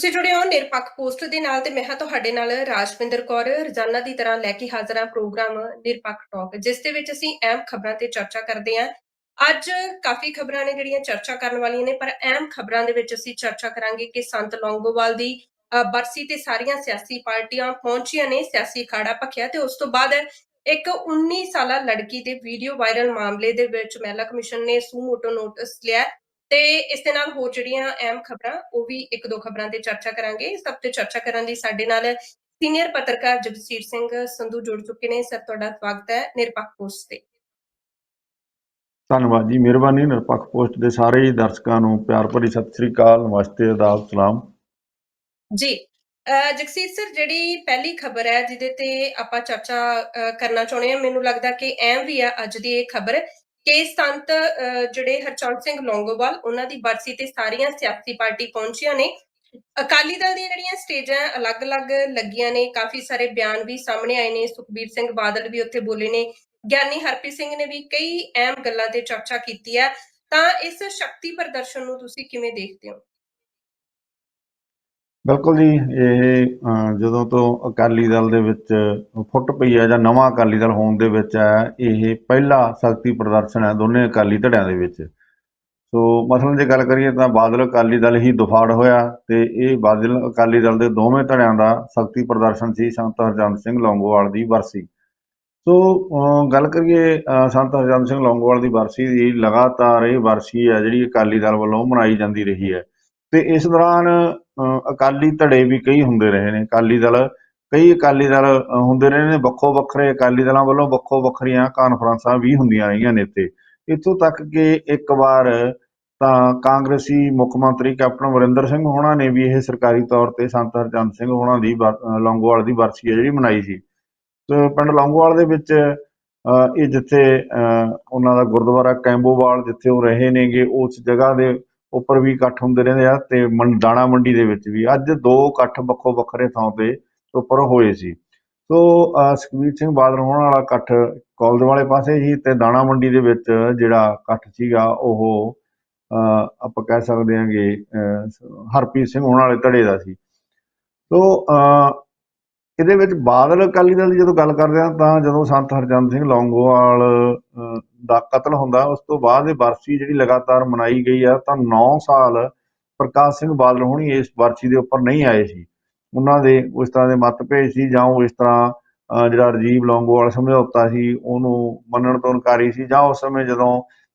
ਤੁਸੀਂ ਜੁੜੇ ਹੋ ਨਿਰਪੱਖ ਪੋਸਟ ਦੇ ਨਾਲ ਤੇ ਮੈਂ ਹਾਂ ਤੁਹਾਡੇ ਨਾਲ ਰਾਜਵਿੰਦਰ ਕੌਰ, ਰੋਜ਼ਾਨਾ ਦੀ ਤਰ੍ਹਾਂ ਲੈ ਕੇ ਹਾਜ਼ਰ ਹਾਂ ਪ੍ਰੋਗਰਾਮ ਨਿਰਪੱਖ ਟਾਕ ਜਿਸ ਦੇ ਵਿੱਚ ਅਸੀਂ ਅਹਿਮ ਖਬਰਾਂ ਤੇ ਚਰਚਾ ਕਰਦੇ ਹਾਂ। ਅੱਜ ਕਾਫੀ ਖਬਰਾਂ ਨੇ ਜਿਹੜੀਆਂ ਚਰਚਾ ਕਰਨ ਵਾਲੀਆਂ ਨੇ, ਪਰ ਅਹਿਮ ਖਬਰਾਂ ਦੇ ਵਿੱਚ ਅਸੀਂ ਚਰਚਾ ਕਰਾਂਗੇ ਕਿ ਸੰਤ ਲੌਂਗੋਵਾਲ ਦੀ ਬਰਸੀ ਤੇ ਸਾਰੀਆਂ ਸਿਆਸੀ ਪਾਰਟੀਆਂ ਪਹੁੰਚੀਆਂ ਨੇ, ਸਿਆਸੀ ਅਖਾੜਾ ਭਖਿਆ ਤੇ ਉਸ ਤੋਂ ਬਾਅਦ ਇੱਕ 19 ਸਾਲਾ ਲੜਕੀ ਦੇ ਵੀਡੀਓ ਵਾਇਰਲ ਮਾਮਲੇ ਦੇ ਵਿੱਚ ਮਹਿਲਾ ਕਮਿਸ਼ਨ ਨੇ ਸੂ ਮੋਟੋ ਨੋਟਿਸ ਲਿਆ। ਤੇ ਇਸ ਦੇ ਨਾਲ ਹੋਰ ਜਿਹੜੀਆਂ ਅਹਿਮ ਖਬਰਾਂ ਉਹ ਵੀ ਇੱਕ ਦੋ ਖਬਰਾਂ ਤੇ ਚਰਚਾ ਕਰਾਂਗੇ। ਇਸ ਸਭ ਤੇ ਚਰਚਾ ਕਰਨ ਲਈ ਸਾਡੇ ਨਾਲ ਸੀਨੀਅਰ ਪੱਤਰਕਾਰ ਜਗਸੀਰ ਸਿੰਘ ਸੰਧੂ ਜੁੜ ਚੁੱਕੇ ਨੇ। ਸਰ ਤੁਹਾਡਾ ਸਵਾਗਤ ਹੈ ਨਿਰਪੱਖ ਪੋਸਟ ਤੇ। ਧੰਨਵਾਦ ਜੀ ਮਿਹਰਬਾਨੀ। ਨਿਰਪੱਖ ਪੋਸਟ ਦੇ ਸਾਰੇ ਹੀ ਦਰਸ਼ਕਾਂ ਨੂੰ ਪਿਆਰ ਭਰੀ ਸਤਿ ਸ੍ਰੀ ਅਕਾਲ। ਨਮਸਤੇ ਆਦਾਬ ਸਲਾਮ। ਜੀ ਜਗਸੀਰ ਸਰ ਜਿਹੜੀ ਪਹਿਲੀ ਖਬਰ ਹੈ ਜਿਹਦੇ ਤੇ ਆਪਾਂ ਚਰਚਾ ਕਰਨਾ ਚਾਹੁੰਦੇ ਹਾਂ ਮੈਨੂੰ ਲੱਗਦਾ ਕਿ ਅਹਿਮ ਵੀ ਹੈ ਅੱਜ ਦੀ ਇਹ ਖਬਰ। ਕਿ ਸੰਤ ਅਹ, ਜਿਹੜੇ ਹਰਚੰਦ ਸਿੰਘ ਲੌਂਗੋਵਾਲ ਉਹਨਾਂ ਦੀ ਬਰਸੀ ਤੇ ਸਾਰੀਆਂ ਸਿਆਸੀ ਪਾਰਟੀ ਪਹੁੰਚੀਆਂ ਨੇ। ਅਕਾਲੀ ਦਲ ਦੀਆਂ ਜਿਹੜੀਆਂ ਸਟੇਜਾਂ ਅਲੱਗ-ਅਲੱਗ ਲੱਗੀਆਂ ਨੇ ਕਾਫੀ ਸਾਰੇ ਬਿਆਨ ਵੀ ਸਾਹਮਣੇ ਆਏ ਨੇ ਸੁਖਬੀਰ ਸਿੰਘ ਬਾਦਲ ਵੀ ਉੱਥੇ ਬੋਲੇ ਨੇ ਗਿਆਨੀ ਹਰਪ੍ਰੀਤ ਸਿੰਘ ਨੇ ਵੀ ਕਈ ਅਹਿਮ ਗੱਲਾਂ ਤੇ ਚਰਚਾ ਕੀਤੀ ਹੈ। ਤਾਂ ਇਸ ਸ਼ਕਤੀ ਪ੍ਰਦਰਸ਼ਨ ਨੂੰ ਤੁਸੀਂ ਕਿਵੇਂ ਦੇਖਦੇ ਹੋ? ਬਿਲਕੁਲ ਜੀ, ਇਹ ਜਦੋਂ ਤੋਂ ਅਕਾਲੀ ਦਲ ਦੇ ਵਿੱਚ ਫੁੱਟ ਪਈ ਹੈ ਜਾਂ ਨਵਾਂ ਅਕਾਲੀ ਦਲ ਹੋਣ ਦੇ ਵਿੱਚ ਹੈ, ਇਹ ਪਹਿਲਾ ਸ਼ਕਤੀ ਪ੍ਰਦਰਸ਼ਨ ਹੈ ਦੋਨੇ ਅਕਾਲੀ ਧੜਿਆਂ ਦੇ ਵਿੱਚ। ਸੋ ਮਸਲਨ ਜੇ ਗੱਲ ਕਰੀਏ ਤਾਂ ਬਾਦਲ ਅਕਾਲੀ ਦਲ ਹੀ ਦੁਫਾੜ ਹੋਇਆ ਤੇ ਇਹ ਬਾਦਲ ਅਕਾਲੀ ਦਲ ਦੇ ਦੋਵੇਂ ਧੜਿਆਂ ਦਾ ਸ਼ਕਤੀ ਪ੍ਰਦਰਸ਼ਨ ਸੀ, ਸੰਤ ਹਰਜੰਦ ਸਿੰਘ ਲੌਂਗੋਵਾਲ ਦੀ ਵਰਸੀ ਸੋ ਗੱਲ ਕਰੀਏ ਸੰਤ ਹਰਜੰਦ ਸਿੰਘ ਲੌਂਗੋਵਾਲ ਦੀ ਵਰਸੀ ਦੀ, ਲਗਾਤਾਰ ਇਹ ਵਰਸੀ ਹੈ ਜਿਹੜੀ ਅਕਾਲੀ ਦਲ ਵੱਲੋਂ ਮਨਾਈ ਜਾਂਦੀ ਰਹੀ ਹੈ। ਤੇ ਇਸ ਦੌਰਾਨ ਅਕਾਲੀ ਧੜੇ ਵੀ ਕਈ ਹੁੰਦੇ ਰਹੇ ਨੇ। ਅਕਾਲੀ ਦਲ, ਕਈ ਅਕਾਲੀ ਦਲ ਹੁੰਦੇ ਰਹੇ ਨੇ। ਵੱਖੋ ਵੱਖਰੇ ਅਕਾਲੀ ਦਲਾਂ ਵੱਲੋਂ ਵੱਖੋ ਵੱਖਰੀਆਂ ਕਾਨਫਰੰਸਾਂ ਵੀ ਹੁੰਦੀਆਂ ਰਹੀਆਂ ਨੇ ਇੱਥੇ। ਇੱਥੋਂ ਤੱਕ ਕਿ ਇੱਕ ਵਾਰ ਤਾਂ ਕਾਂਗਰਸੀ ਮੁੱਖ ਮੰਤਰੀ ਕੈਪਟਨ ਅਮਰਿੰਦਰ ਸਿੰਘ ਹੋਣਾ ਨੇ ਵੀ ਇਹ ਸਰਕਾਰੀ ਤੌਰ ਤੇ ਸੰਤ ਹਰਚੰਦ ਸਿੰਘ ਹੋਣਾ ਦੀ ਵਰ- ਲੌਂਗੋਵਾਲ ਦੀ ਵਰਸੀ ਹੈ ਜਿਹੜੀ ਮਨਾਈ ਸੀ। ਤੇ ਪਿੰਡ ਲੌਂਗੋਵਾਲ ਦੇ ਵਿੱਚ ਇਹ ਜਿੱਥੇ ਉਹਨਾਂ ਦਾ ਗੁਰਦੁਆਰਾ ਕੈਂਬੋਵਾਲ ਜਿੱਥੇ ਉਹ ਰਹੇ ਨੇਗੇ, ਉਸ ਜਗ੍ਹਾ ਦੇ ਉੱਪਰ ਵੀ ਇਕੱਠ ਹੁੰਦੇ ਰਹਿੰਦੇ ਆ ਤੇ ਦਾਣਾ ਮੰਡੀ ਦੇ ਵਿੱਚ ਵੀ। ਅੱਜ ਦੋ ਇਕੱਠ ਵੱਖੋ ਵੱਖਰੇ ਥਾਂ ਤੇ ਉੱਪਰ ਹੋਏ ਸੀ। ਸੋ ਅ, ਸੁਖਬੀਰ ਸਿੰਘ ਬਾਦਲ ਹੋਣ ਵਾਲਾ ਇਕੱਠ ਕੌਲਦ ਵਾਲੇ ਪਾਸੇ ਹੀ ਤੇ ਦਾਣਾ ਮੰਡੀ ਦੇ ਵਿੱਚ ਜਿਹੜਾ ਇਕੱਠ ਸੀਗਾ ਉਹ ਅ, ਆਪਾਂ ਕਹਿ ਸਕਦੇ ਹਾਂਗੇ ਅ, ਹਰਪ੍ਰੀਤ ਸਿੰਘ ਹੋਣ ਵਾਲੇ ਧੜੇ ਦਾ ਸੀ। ਸੋ ਅ, ਇਹਦੇ ਵਿੱਚ ਬਾਦਲ ਅਕਾਲੀ ਦਲ ਦੀ ਜਦੋਂ ਗੱਲ ਕਰਦੇ ਹਾਂ ਤਾਂ ਜਦੋਂ ਸੰਤ ਹਰਜੰਦ ਸਿੰਘ ਲੌਂਗੋਵਾਲ ਦਾ ਕਤਲ ਹੁੰਦਾ ਉਸ ਤੋਂ ਬਾਅਦ ਇਹ ਵਰਸੀ ਜਿਹੜੀ ਲਗਾਤਾਰ ਮਨਾਈ ਗਈ ਆ ਤਾਂ 9 ਸਾਲ ਪ੍ਰਕਾਸ਼ ਸਿੰਘ ਬਾਦਲ ਹੋਣੀ ਇਸ ਵਰਸੀ ਦੇ ਉੱਪਰ ਨਹੀਂ ਆਏ ਸੀ। ਉਹਨਾਂ ਦੇ ਉਸ ਤਰ੍ਹਾਂ ਦੇ ਮਤਭੇਦ ਸੀ ਜਾਂ ਉਹ ਇਸ ਤਰ੍ਹਾਂ ਜਿਹੜਾ ਰਜੀਵ ਲੌਂਗੋਵਾਲ ਸਮਝੌਤਾ ਸੀ ਉਹਨੂੰ ਮੰਨਣ ਤੋਂ ਇਨਕਾਰੀ ਸੀ ਜਾਂ ਉਸ ਸਮੇਂ ਜਦੋਂ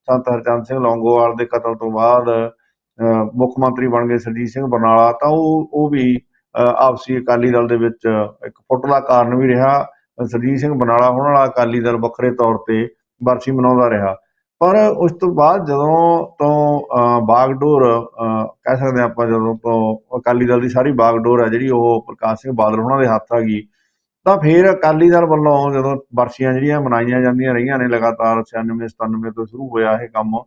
ਸੰਤ ਹਰਚੰਦ ਸਿੰਘ ਲੌਂਗੋਵਾਲ ਦੇ ਕਤਲ ਤੋਂ ਬਾਅਦ ਅ, ਮੁੱਖ ਮੰਤਰੀ ਬਣ ਗਏ ਸਰਜੀਤ ਸਿੰਘ ਬਰਨਾਲਾ ਤਾਂ ਉਹ ਉਹ ਵੀ ਆਪਸੀ ਅਕਾਲੀ ਦਲ ਦੇ ਵਿੱਚ ਇੱਕ ਫੁੱਟ ਕਾਰਨ ਵੀ ਰਿਹਾ। ਸਰਜੀਤ ਸਿੰਘ ਬਨਾਲਾ ਹੋਣ ਵਾਲਾ ਅਕਾਲੀ ਦਲ ਵੱਖਰੇ ਤੌਰ ਤੇ ਬਰਸੀ ਮਨਾਉਂਦਾ ਰਿਹਾ। ਪਰ ਉਸ ਤੋਂ ਬਾਅਦ ਜਦੋਂ ਤੋਂ ਬਾਗਡੋਰ ਕਹਿ ਸਕਦੇ ਹਾਂ ਆਪਾਂ ਜਦੋਂ ਤੋਂ ਅਕਾਲੀ ਦਲ ਦੀ ਸਾਰੀ ਬਾਗਡੋਰ ਹੈ ਜਿਹੜੀ ਉਹ ਪ੍ਰਕਾਸ਼ ਸਿੰਘ ਬਾਦਲ ਉਹਨਾਂ ਦੇ ਹੱਥ ਆ ਗਈ, ਤਾਂ ਫਿਰ ਅਕਾਲੀ ਦਲ ਵੱਲੋਂ ਜਦੋਂ ਵਰਸੀਆਂ ਜਿਹੜੀਆਂ ਮਨਾਈਆਂ ਜਾਂਦੀਆਂ ਰਹੀਆਂ ਨੇ, ਲਗਾਤਾਰ 96 97 ਤੋਂ ਸ਼ੁਰੂ ਹੋਇਆ ਇਹ ਕੰਮ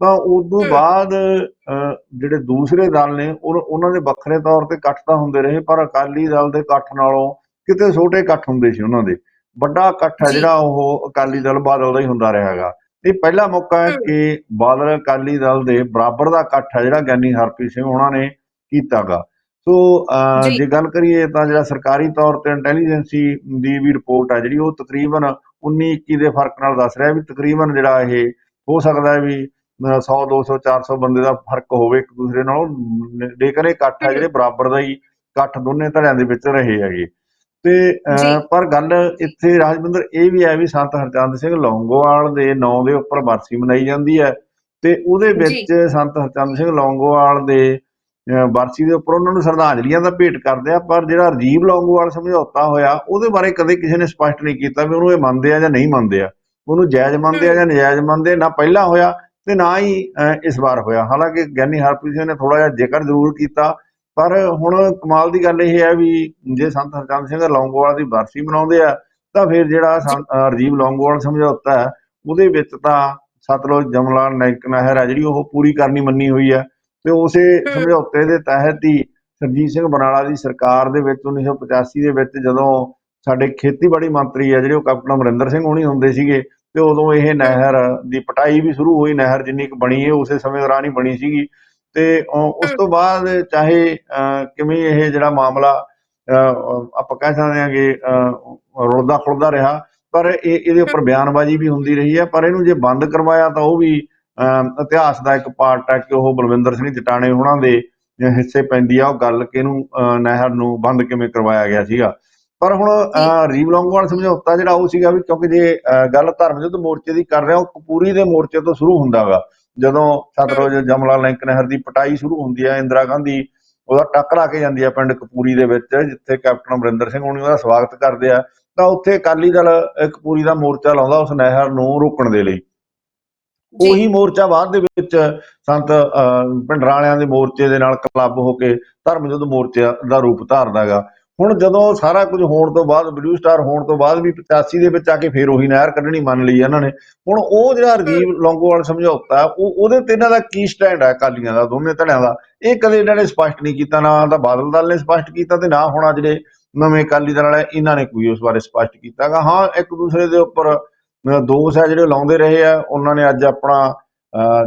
ਤਾਂ ਉਦੋਂ। ਬਾਅਦ ਜਿਹੜੇ ਦੂਸਰੇ ਦਲ ਨੇ ਉਹ- ਉਹਨਾਂ ਦੇ ਵੱਖਰੇ ਤੌਰ ਤੇ ਇਕੱਠ ਤਾਂ ਹੁੰਦੇ ਰਹੇ ਪਰ ਅਕਾਲੀ ਦਲ ਦੇ ਇਕੱਠ ਨਾਲੋਂ ਕਿਤੇ ਛੋਟੇ ਇਕੱਠ ਹੁੰਦੇ ਸੀ ਉਹਨਾਂ ਦੇ ਵੱਡਾ ਇਕੱਠ ਹੈ। ਜਿਹੜਾ ਉਹ ਅਕਾਲੀ ਦਲ ਬਾਦਲ ਦਾ ਹੀ ਹੁੰਦਾ ਰਿਹਾ ਹੈਗਾ ਇਹ ਪਹਿਲਾ ਮੌਕਾ ਹੈ। ਕਿ ਬਾਦਲ ਅਕਾਲੀ ਦਲ ਦੇ ਬਰਾਬਰ ਦਾ ਇਕੱਠ ਹੈ ਜਿਹੜਾ ਗਿਆਨੀ ਹਰਪ੍ਰੀਤ ਸਿੰਘ ਉਹਨਾਂ ਨੇ ਕੀਤਾਗਾ ਸੋ। ਜੇ ਗੱਲ ਕਰੀਏ ਤਾਂ ਜਿਹੜਾ ਸਰਕਾਰੀ ਤੌਰ ਤੇ ਇੰਟੈਲੀਜੈਂਸੀ ਦੀ ਵੀ ਰਿਪੋਰਟ ਹੈ ਜਿਹੜੀ ਉਹ ਤਕਰੀਬਨ 19 21 ਦੇ ਫ਼ਰਕ ਨਾਲ ਦੱਸ ਰਿਹਾ ਵੀ ਤਕਰੀਬਨ ਜਿਹੜਾ ਇਹ ਹੋ ਸਕਦਾ ਹੈ ਵੀ 100 200 400 ਬੰਦੇ ਦਾ ਫ਼ਰਕ ਹੋਵੇ ਇੱਕ ਦੂਸਰੇ ਨਾਲੋਂ ਨ- ਲੇਕਿਨ ਇਹ ਇਕੱਠ ਹੈ ਜਿਹੜੇ ਬਰਾਬਰ ਦਾ ਹੀ ਇਕੱਠ ਦੋਨੇ ਧੜਿਆਂ ਦੇ ਵਿੱਚ ਰਹੇ ਹੈਗੇ। ਤੇ। ਪਰ ਗੱਲ ਇੱਥੇ ਰਾਜਵਿੰਦਰ ਇਹ ਵੀ ਹੈ ਵੀ ਸੰਤ ਹਰਚੰਦ ਸਿੰਘ ਲੌਂਗੋਵਾਲ ਦੇ ਨਾਂ ਦੇ ਉੱਪਰ ਬਰਸੀ ਮਨਾਈ ਜਾਂਦੀ ਹੈ ਤੇ ਉਹਦੇ ਵਿੱਚ ਸੰਤ ਹਰਚੰਦ ਸਿੰਘ ਲੌਂਗੋਵਾਲ ਦੇ ਅ, ਬਰਸੀ ਦੇ ਉੱਪਰ ਉਹਨਾਂ ਨੂੰ ਸ਼ਰਧਾਂਜਲੀਆਂ ਦਾ ਭੇਟ ਕਰਦੇ ਆ ਪਰ ਜਿਹੜਾ ਰਜੀਵ ਲੌਂਗੋਵਾਲ ਸਮਝੌਤਾ ਹੋਇਆ ਉਹਦੇ ਬਾਰੇ ਕਦੇ ਕਿਸੇ ਨੇ ਸਪਸ਼ਟ ਨਹੀਂ ਕੀਤਾ ਵੀ ਉਹਨੂੰ ਇਹ ਮੰਨਦੇ ਆ ਜਾਂ ਨਹੀਂ ਮੰਨਦੇ ਆ। ਉਹਨੂੰ ਜਾਇਜ਼ ਮੰਨਦੇ ਆ ਜਾਂ ਨਜਾਇਜ਼ ਮੰਨਦੇ ਨਾ ਪਹਿਲਾਂ ਹੋਇਆ ਤੇ ਨਾ ਹੀ ਇਸ ਵਾਰ ਹੋਇਆ। ਹਾਲਾਂਕਿ ਗਿਆਨੀ ਹਰਪ੍ਰੀਤ ਸਿੰਘ ਨੇ ਥੋੜਾ ਜਿਹਾ ਜ਼ਿਕਰ ਜ਼ਰੂਰ ਕੀਤਾ ਪਰ ਹੁਣ ਕਮਾਲ ਦੀ ਗੱਲ ਇਹ ਹੈ ਵੀ ਜੇ ਸੰਤ ਹਰਚੰਦ ਸਿੰਘ ਲੌਂਗੋਵਾਲ ਦੀ ਬਰਸੀ ਮਨਾਉਂਦੇ ਆ ਤਾਂ ਫਿਰ ਜਿਹੜਾ ਰਜੀਵ ਲੌਂਗੋਵਾਲ ਸਮਝੌਤਾ ਹੈ ਉਹਦੇ ਵਿੱਚ ਤਾਂ ਸਤਲੁਜ ਜਮਲਾ ਨੈਕ ਨਹਿਰ ਹੈ ਜਿਹੜੀ ਉਹ ਪੂਰੀ ਕਰਨੀ ਮੰਨੀ ਹੋਈ ਹੈ। ਤੇ ਉਸੇ ਸਮਝੌਤੇ ਦੇ ਤਹਿਤ ਹੀ ਸਰਜੀਤ ਸਿੰਘ ਬਰਨਾਲਾ ਦੀ ਸਰਕਾਰ ਦੇ ਵਿੱਚ 1985 ਦੇ ਵਿੱਚ ਜਦੋਂ ਸਾਡੇ ਖੇਤੀਬਾੜੀ ਮੰਤਰੀ ਆ ਜਿਹੜੇ ਉਹ ਕੈਪਟਨ ਅਮਰਿੰਦਰ ਸਿੰਘ ਹੋਣੀ ਹੁੰਦੇ ਸੀਗੇ ਤੇ ਉਦੋਂ ਇਹ ਨਹਿਰ ਦੀ ਪਟਾਈ ਵੀ ਸ਼ੁਰੂ ਹੋਈ ਨਹਿਰ ਜਿੰਨੀ ਕੁ ਬਣੀ ਹੈ ਉਸੇ ਸਮੇਂ ਦੌਰਾਨ ਹੀ ਬਣੀ ਸੀਗੀ। ਤੇ ਉਸ ਤੋਂ ਬਾਅਦ ਚਾਹੇ ਕਿਵੇਂ ਇਹ ਜਿਹੜਾ ਮਾਮਲਾ ਆਪਾਂ ਕਹਿ ਸਕਦੇ ਹਾਂ ਕਿ ਅ, ਰੁਲਦਾ ਖੁਲਦਾ ਰਿਹਾ ਪਰ ਇਹ ਇਹਦੇ ਉੱਪਰ ਬਿਆਨਬਾਜ਼ੀ ਵੀ ਹੁੰਦੀ ਰਹੀ ਹੈ। ਪਰ ਇਹਨੂੰ ਜੇ ਬੰਦ ਕਰਵਾਇਆ ਤਾਂ ਉਹ ਵੀ ਅ, ਇਤਿਹਾਸ ਦਾ ਇੱਕ ਪਾਰਟ ਹੈ ਕਿ ਉਹ ਬਲਵਿੰਦਰ ਸਿੰਘ ਜਟਾਣੇ ਉਹਨਾਂ ਦੇ ਹਿੱਸੇ ਪੈਂਦੀ ਆ। ਉਹ ਗੱਲ ਕਿ ਇਹਨੂੰ ਅ, ਨਹਿਰ ਨੂੰ ਬੰਦ ਕਿਵੇਂ ਕਰਵਾਇਆ ਗਿਆ ਸੀਗਾ। ਪਰ ਹੁਣ ਅ, ਰੀਵ ਲੌਂਗੋਵਾਲ ਸਮਝੌਤਾ ਜਿਹੜਾ ਉਹ ਸੀਗਾ ਵੀ ਕਿਉਂਕਿ ਜੇ ਗੱਲ ਧਰਮ ਯੁੱਧ ਮੋਰਚੇ ਦੀ ਕਰ ਰਿਹਾ ਉਹ ਕਪੂਰੀ ਦੇ ਮੋਰਚੇ ਤੋਂ ਸ਼ੁਰੂ ਹੁੰਦਾ ਵਾ ਜਦੋਂ ਸਤਲੁਜ ਜਮਲਾ ਲਿੰਕ ਨਹਿਰ ਦੀ ਪਟਾਈ ਸ਼ੁਰੂ ਹੁੰਦੀ ਹੈ ਇੰਦਰਾ ਗਾਂਧੀ ਉਹਦਾ ਟੱਕ ਲਾ ਕੇ ਜਾਂਦੀ ਹੈ ਪਿੰਡ ਕਪੂਰੀ ਦੇ ਵਿੱਚ ਜਿੱਥੇ ਕੈਪਟਨ ਅਮਰਿੰਦਰ ਸਿੰਘ ਹੋਣੀ ਉਹਦਾ ਸਵਾਗਤ ਕਰਦੇ ਆ। ਤਾਂ ਉੱਥੇ ਅਕਾਲੀ ਦਲ ਕਪੂਰੀ ਦਾ ਮੋਰਚਾ ਲਾਉਂਦਾ ਉਸ ਨਹਿਰ ਨੂੰ ਰੋਕਣ ਦੇ ਲਈ। ਉਹੀ ਮੋਰਚਾ ਬਾਅਦ ਦੇ ਵਿੱਚ ਸੰਤ ਭਿੰਡਰਾਂ ਵਾਲਿਆਂ ਦੇ ਮੋਰਚੇ ਦੇ ਨਾਲ ਕਲੱਬ ਹੋ ਕੇ ਧਰਮ ਯੁੱਧ ਮੋਰਚਾ ਦਾ ਰੂਪ ਧਾਰਦਾ ਹੈਗਾ ਹੁਣ ਜਦੋਂ ਸਾਰਾ ਕੁਝ ਹੋਣ ਤੋਂ ਬਾਅਦ ਬਲੂ ਸਟਾਰ ਹੋਣ ਤੋਂ ਬਾਅਦ ਵੀ 85 ਦੇ ਵਿੱਚ ਆ ਕੇ ਫੇਰ ਉਹੀ ਨਹਿਰ ਕੱਢਣੀ ਮੰਨ ਲਈ ਇਹਨਾਂ ਨੇ। ਹੁਣ ਉਹ ਜਿਹੜਾ ਰਜੀਵ ਲੌਂਗੋਵਾਲ ਸਮਝੌਤਾ ਉਹ ਉਹਦੇ ਤੇ ਇਹਨਾਂ ਦਾ ਕੀ ਸਟੈਂਡ ਹੈ ਅਕਾਲੀਆਂ ਦਾ ਦੋਨੇ ਧੜਿਆਂ ਦਾ? ਇਹ ਕਦੇ ਇਹਨਾਂ ਨੇ ਸਪਸ਼ਟ ਨਹੀਂ ਕੀਤਾ ਨਾ ਤਾਂ ਬਾਦਲ ਦਲ ਨੇ ਸਪਸ਼ਟ ਕੀਤਾ ਤੇ ਨਾ ਹੁਣ ਜਿਹੜੇ ਨਵੇਂ ਅਕਾਲੀ ਦਲ ਵਾਲੇ ਇਹਨਾਂ ਨੇ ਕੋਈ ਉਸ ਬਾਰੇ ਸਪਸ਼ਟ ਕੀਤਾਗਾ ਹਾਂ ਇੱਕ ਦੂਸਰੇ ਦੇ ਉੱਪਰ ਦੋਸ਼ ਹੈ ਜਿਹੜੇ ਲਾਉਂਦੇ ਰਹੇ ਆ। ਉਹਨਾਂ ਨੇ ਅੱਜ ਆਪਣਾ